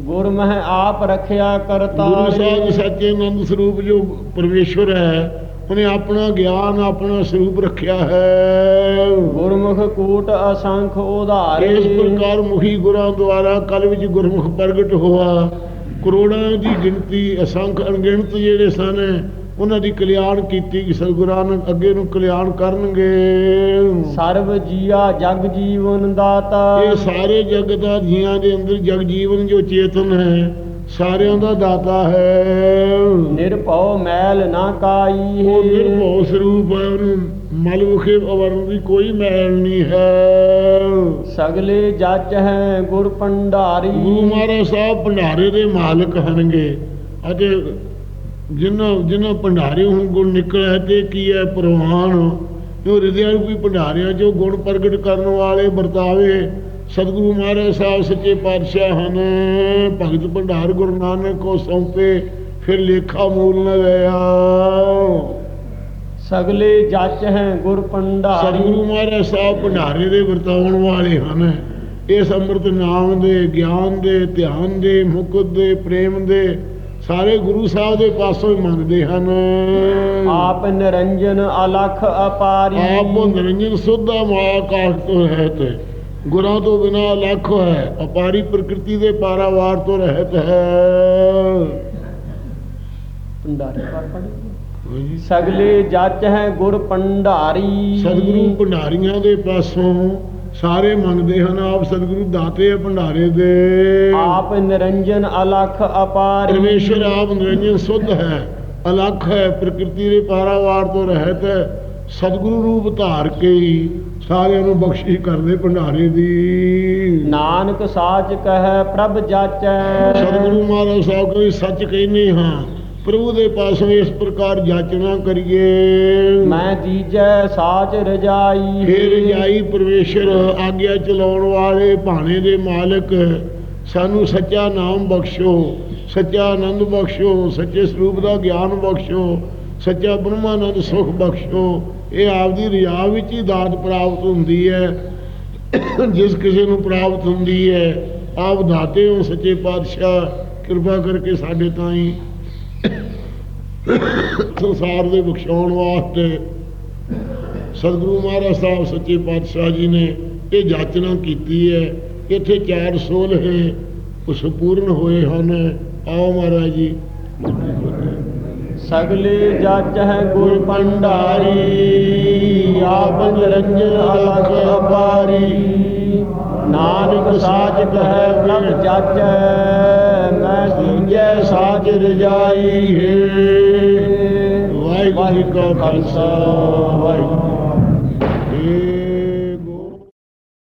ਗੁਰ ਮਹਿ ਆਪ ਰਖਿਆ ਗੁਰੂ ਸਾਹਿਬ ਸੱਚੇ ਆਨੰਦ ਸਰੂਪ ਜੋ ਪਰਮੇਸ਼ਵਰ ਹੈ ਉਹਨੇ ਆਪਣਾ ਗਿਆਨ ਆਪਣਾ ਸਰੂਪ ਰੱਖਿਆ ਹੈ। ਗੁਰਮੁਖ ਕੂਟ ਅਸੰਖ ਉਧਾਰੇ ਇਸ ਪ੍ਰਕਾਰ ਮੁਖੀ ਗੁਰਾਂ ਦੁਆਰਾ ਕਲ ਵਿੱਚ ਗੁਰਮੁਖ ਪ੍ਰਗਟ ਹੋਆ। ਕਰੋੜਾਂ ਦੀ ਗਿਣਤੀ ਅਸੰਖ ਅਣਗਿਣਤ ਜਿਹੜੇ ਸਨ ਉਹਨਾਂ ਦੀ ਕਲਿਆਣ ਕੀਤੀ ਕਿ ਸਤਿਗੁਰਾਂ ਨੇ ਅੱਗੇ ਨੂੰ ਕਲਿਆਣ ਕਰਨਗੇ। ਸਰਬ ਜੀਆ ਜਗ ਜੀਵਨ ਦਾਤਾ। ਇਹ ਸਾਰੇ ਜਗਤ ਦਾ ਜੀਆਂ ਦੇ ਅੰਦਰ ਜਗ ਜੀਵਨ ਜੋ ਚੇਤਨ ਹੈ ਸਾਰਿਆਂ ਦਾ ਦਾਤਾ ਹੈ। ਨਿਰਭਉ ਮੈਲ ਨਾ ਕਾਈ ਉਹ ਨਿਰਭਉ ਸਰੂਪ ਹੈ ਉਹਨੂੰ ਮਲ ਮੁਖੇ ਅਵਰਨ ਦੀ ਕੋਈ ਮੈਲ ਨਹੀਂ ਹੈ। ਸਗਲੇ ਜੱਜ ਹੈ ਗੁਰ ਭੰਡਾਰੀ। ਗੁਰੂ ਮਹਾਰਾਜ ਸਾਹਿਬ ਭੰਡਾਰੇ ਦੇ ਮਾਲਕ ਹਨਗੇ ਅਤੇ ਜਿਨ੍ਹਾਂ ਜਿਨ੍ਹਾਂ ਭੰਡਾਰੇ ਹੁਣ ਗੁਣ ਨਿਕਲਿਆ ਤੇ ਕੀ ਹੈ ਪ੍ਰਵਾਨ? ਜੋ ਹਿਰਦਿਆਂ ਰੂਪੀ ਭੰਡਾਰਿਆਂ ਚੋਂ ਗੁਣ ਪ੍ਰਗਟ ਕਰਨ ਵਾਲੇ ਵਰਤਾਵੇ ਸਤਿਗੁਰੂ ਮਹਾਰਾਜ ਸਾਹਿਬ ਸੱਚੇ ਪਾਤਸ਼ਾਹ ਹਨ। ਭਗਤ ਭੰਡਾਰ ਗੁਰੂ ਨਾਨਕ ਕੋ ਸੌਂਪੇ ਫਿਰ ਲੇਖਾ ਮੂਲ ਨ ਲਿਆ। ਸਗਲੇ ਜੱਜ ਹੈ ਗੁਰ ਭੰਡਾਰੀ। ਸਤਿਗੁਰੂ ਮਹਾਰਾਜ ਸਾਹਿਬ ਭੰਡਾਰੇ ਦੇ ਵਰਤਾਉਣ ਵਾਲੇ ਹਨ। ਇਸ ਅੰਮ੍ਰਿਤ ਨਾਮ ਦੇ ਗਿਆਨ ਦੇ ਧਿਆਨ ਦੇ ਮੁਕਤ ਦੇ ਪ੍ਰੇਮ ਦੇ ਸਾਰੇ ਗੁਰੂ ਸਾਹਿਬ ਦੇ ਪਾਸੋਂ ਹੀ ਮੰਗਦੇ ਹਨ। ਆਪ ਨਿਰੰਜਨ ਅਲਖ ਅਪਾਰੀ। ਆਪ ਨਿਰੰਜਨ ਸੁੱਧਾ ਮਾਇਆ ਕਾਸ਼ ਤੋਂ। ਹੈ ਗੁਰਾਂ ਤੋਂ ਬਿਨਾ ਲੱਖ ਹੈ ਅਪਾਰੀ ਪ੍ਰਕਿਰਤੀ ਦੇ ਪਾਰਾਵਾਰ ਤੋਂ ਰਹਿਤ ਹੈ। ਭੰਡਾਰੀ ਪਰ ਪੜ੍ਹੀ ਸਗਲੇ ਜੱਜ ਹੈ ਗੁਰ ਭੰਡਾਰੀ। ਸਤਿਗੁਰੂ ਭੰਡਾਰੀਆਂ ਦੇ ਪਾਸੋਂ ਸਾਰੇ ਮੰਗਦੇ ਹਨ ਆਪ ਸਤਿਗੁਰੂ ਦਾਤੇ ਆ ਭੰਡਾਰੇ ਦੇ। ਆਪ ਨਿਰੰਜਨ ਅਲਖ ਅਪਾਰੀ। ਪਰਮੇਸ਼ਰ ਆਪ ਨਿਰੰਜਨ ਸੁੱਧ ਹੈ ਅਲੱਖ ਹੈ ਪ੍ਰਕਿਰਤੀ ਦੇ ਪਾਰਾਵਾਰ ਤੋਂ ਰਹਿਤ ਹੈ ਸਤਿਗੁਰੂ ਰੂਪ ਧਾਰ ਕੇ ਹੀ ਸਾਰਿਆਂ ਨੂੰ ਬਖਸ਼ਿਸ਼ ਕਰਦੇ ਭੰਡਾਰੇ ਦੀ। ਨਾਨਕ ਸਾਚ ਕਹੈ ਪ੍ਰਭ ਜਾਚੈ। ਸਤਿਗੁਰੂ ਮਹਾਰਾਜ ਸਾਹਿਬ ਕੋਈ ਸੱਚ ਕਹਿੰਦੇ ਹਾਂ ਪ੍ਰਭੂ ਦੇ ਪਾਸੋਂ ਇਸ ਪ੍ਰਕਾਰ ਜਾਚਨਾ ਕਰੀਏ। ਮੈਂ ਦੀਜੈ ਸਾਚ ਰਜਾਈ। ਫਿਰ ਜਾਈ ਪਰਮੇਸ਼ਰ ਆਗਿਆ ਚਲਾਉਣ ਵਾਲੇ ਭਾਣੇ ਦੇ ਮਾਲਕ ਸਾਨੂੰ ਸੱਚਾ ਨਾਮ ਬਖਸ਼ੋ ਸੱਚਾ ਆਨੰਦ ਬਖਸ਼ੋ ਸੱਚੇ ਸਰੂਪ ਦਾ ਗਿਆਨ ਬਖਸ਼ੋ ਸੱਚਾ ਬ੍ਰਹਮਾਨੰਦ ਸੁਖ ਬਖਸ਼ੋ। ਇਹ ਆਪਦੀ ਰਿਆ ਵਿੱਚ ਹੀ ਦਾਤ ਪ੍ਰਾਪਤ ਹੁੰਦੀ ਹੈ। ਜਿਸ ਕਿਸੇ ਨੂੰ ਪ੍ਰਾਪਤ ਹੁੰਦੀ ਹੈ ਆਪ ਦਾਤੇ ਹੋ ਸੱਚੇ ਪਾਤਸ਼ਾਹ ਕਿਰਪਾ ਕਰਕੇ ਸਾਡੇ ਤਾਈਂ ਸੰਸਾਰ ਦੇ ਬਖਸ਼ਾਉਣ ਵਾਸਤੇ ਸਤਿਗੁਰੂ ਮਹਾਰਾਜ ਸਾਹਿਬ, ਸੱਚੇ ਪਾਤਸ਼ਾਹ ਜੀ ਨੇ ਇਹ ਜਾਚਨਾ ਕੀਤੀ ਹੈ। ਇੱਥੇ ਚਾਰ ਸੋਲ ਹੈ, ਉਹ ਸੰਪੂਰਨ ਹੋਏ ਹਨ। ਆਓ ਮਹਾਰਾਜ ਜੀ। ਸਗਲੇ ਜੱਜ ਹੈ ਗੁਰ ਭੰਡਾਰੀ, ਆਪ ਨਿਰੰਜਨ ਅਲਖ ਅਪਾਰੀ। ਨਾਨਕ ਸਾਚ ਕਹੈ ਪ੍ਰਭ ਜਾਚੈ ਮੈਂ ਦੀਜੈ ਸਾਚ ਰਜਾਈ ਹੈ। ਵਾਹਿਗੁਰੂ ਕਾ ਖਾਲਸਾ ਵਾਹਿਗੁਰੂ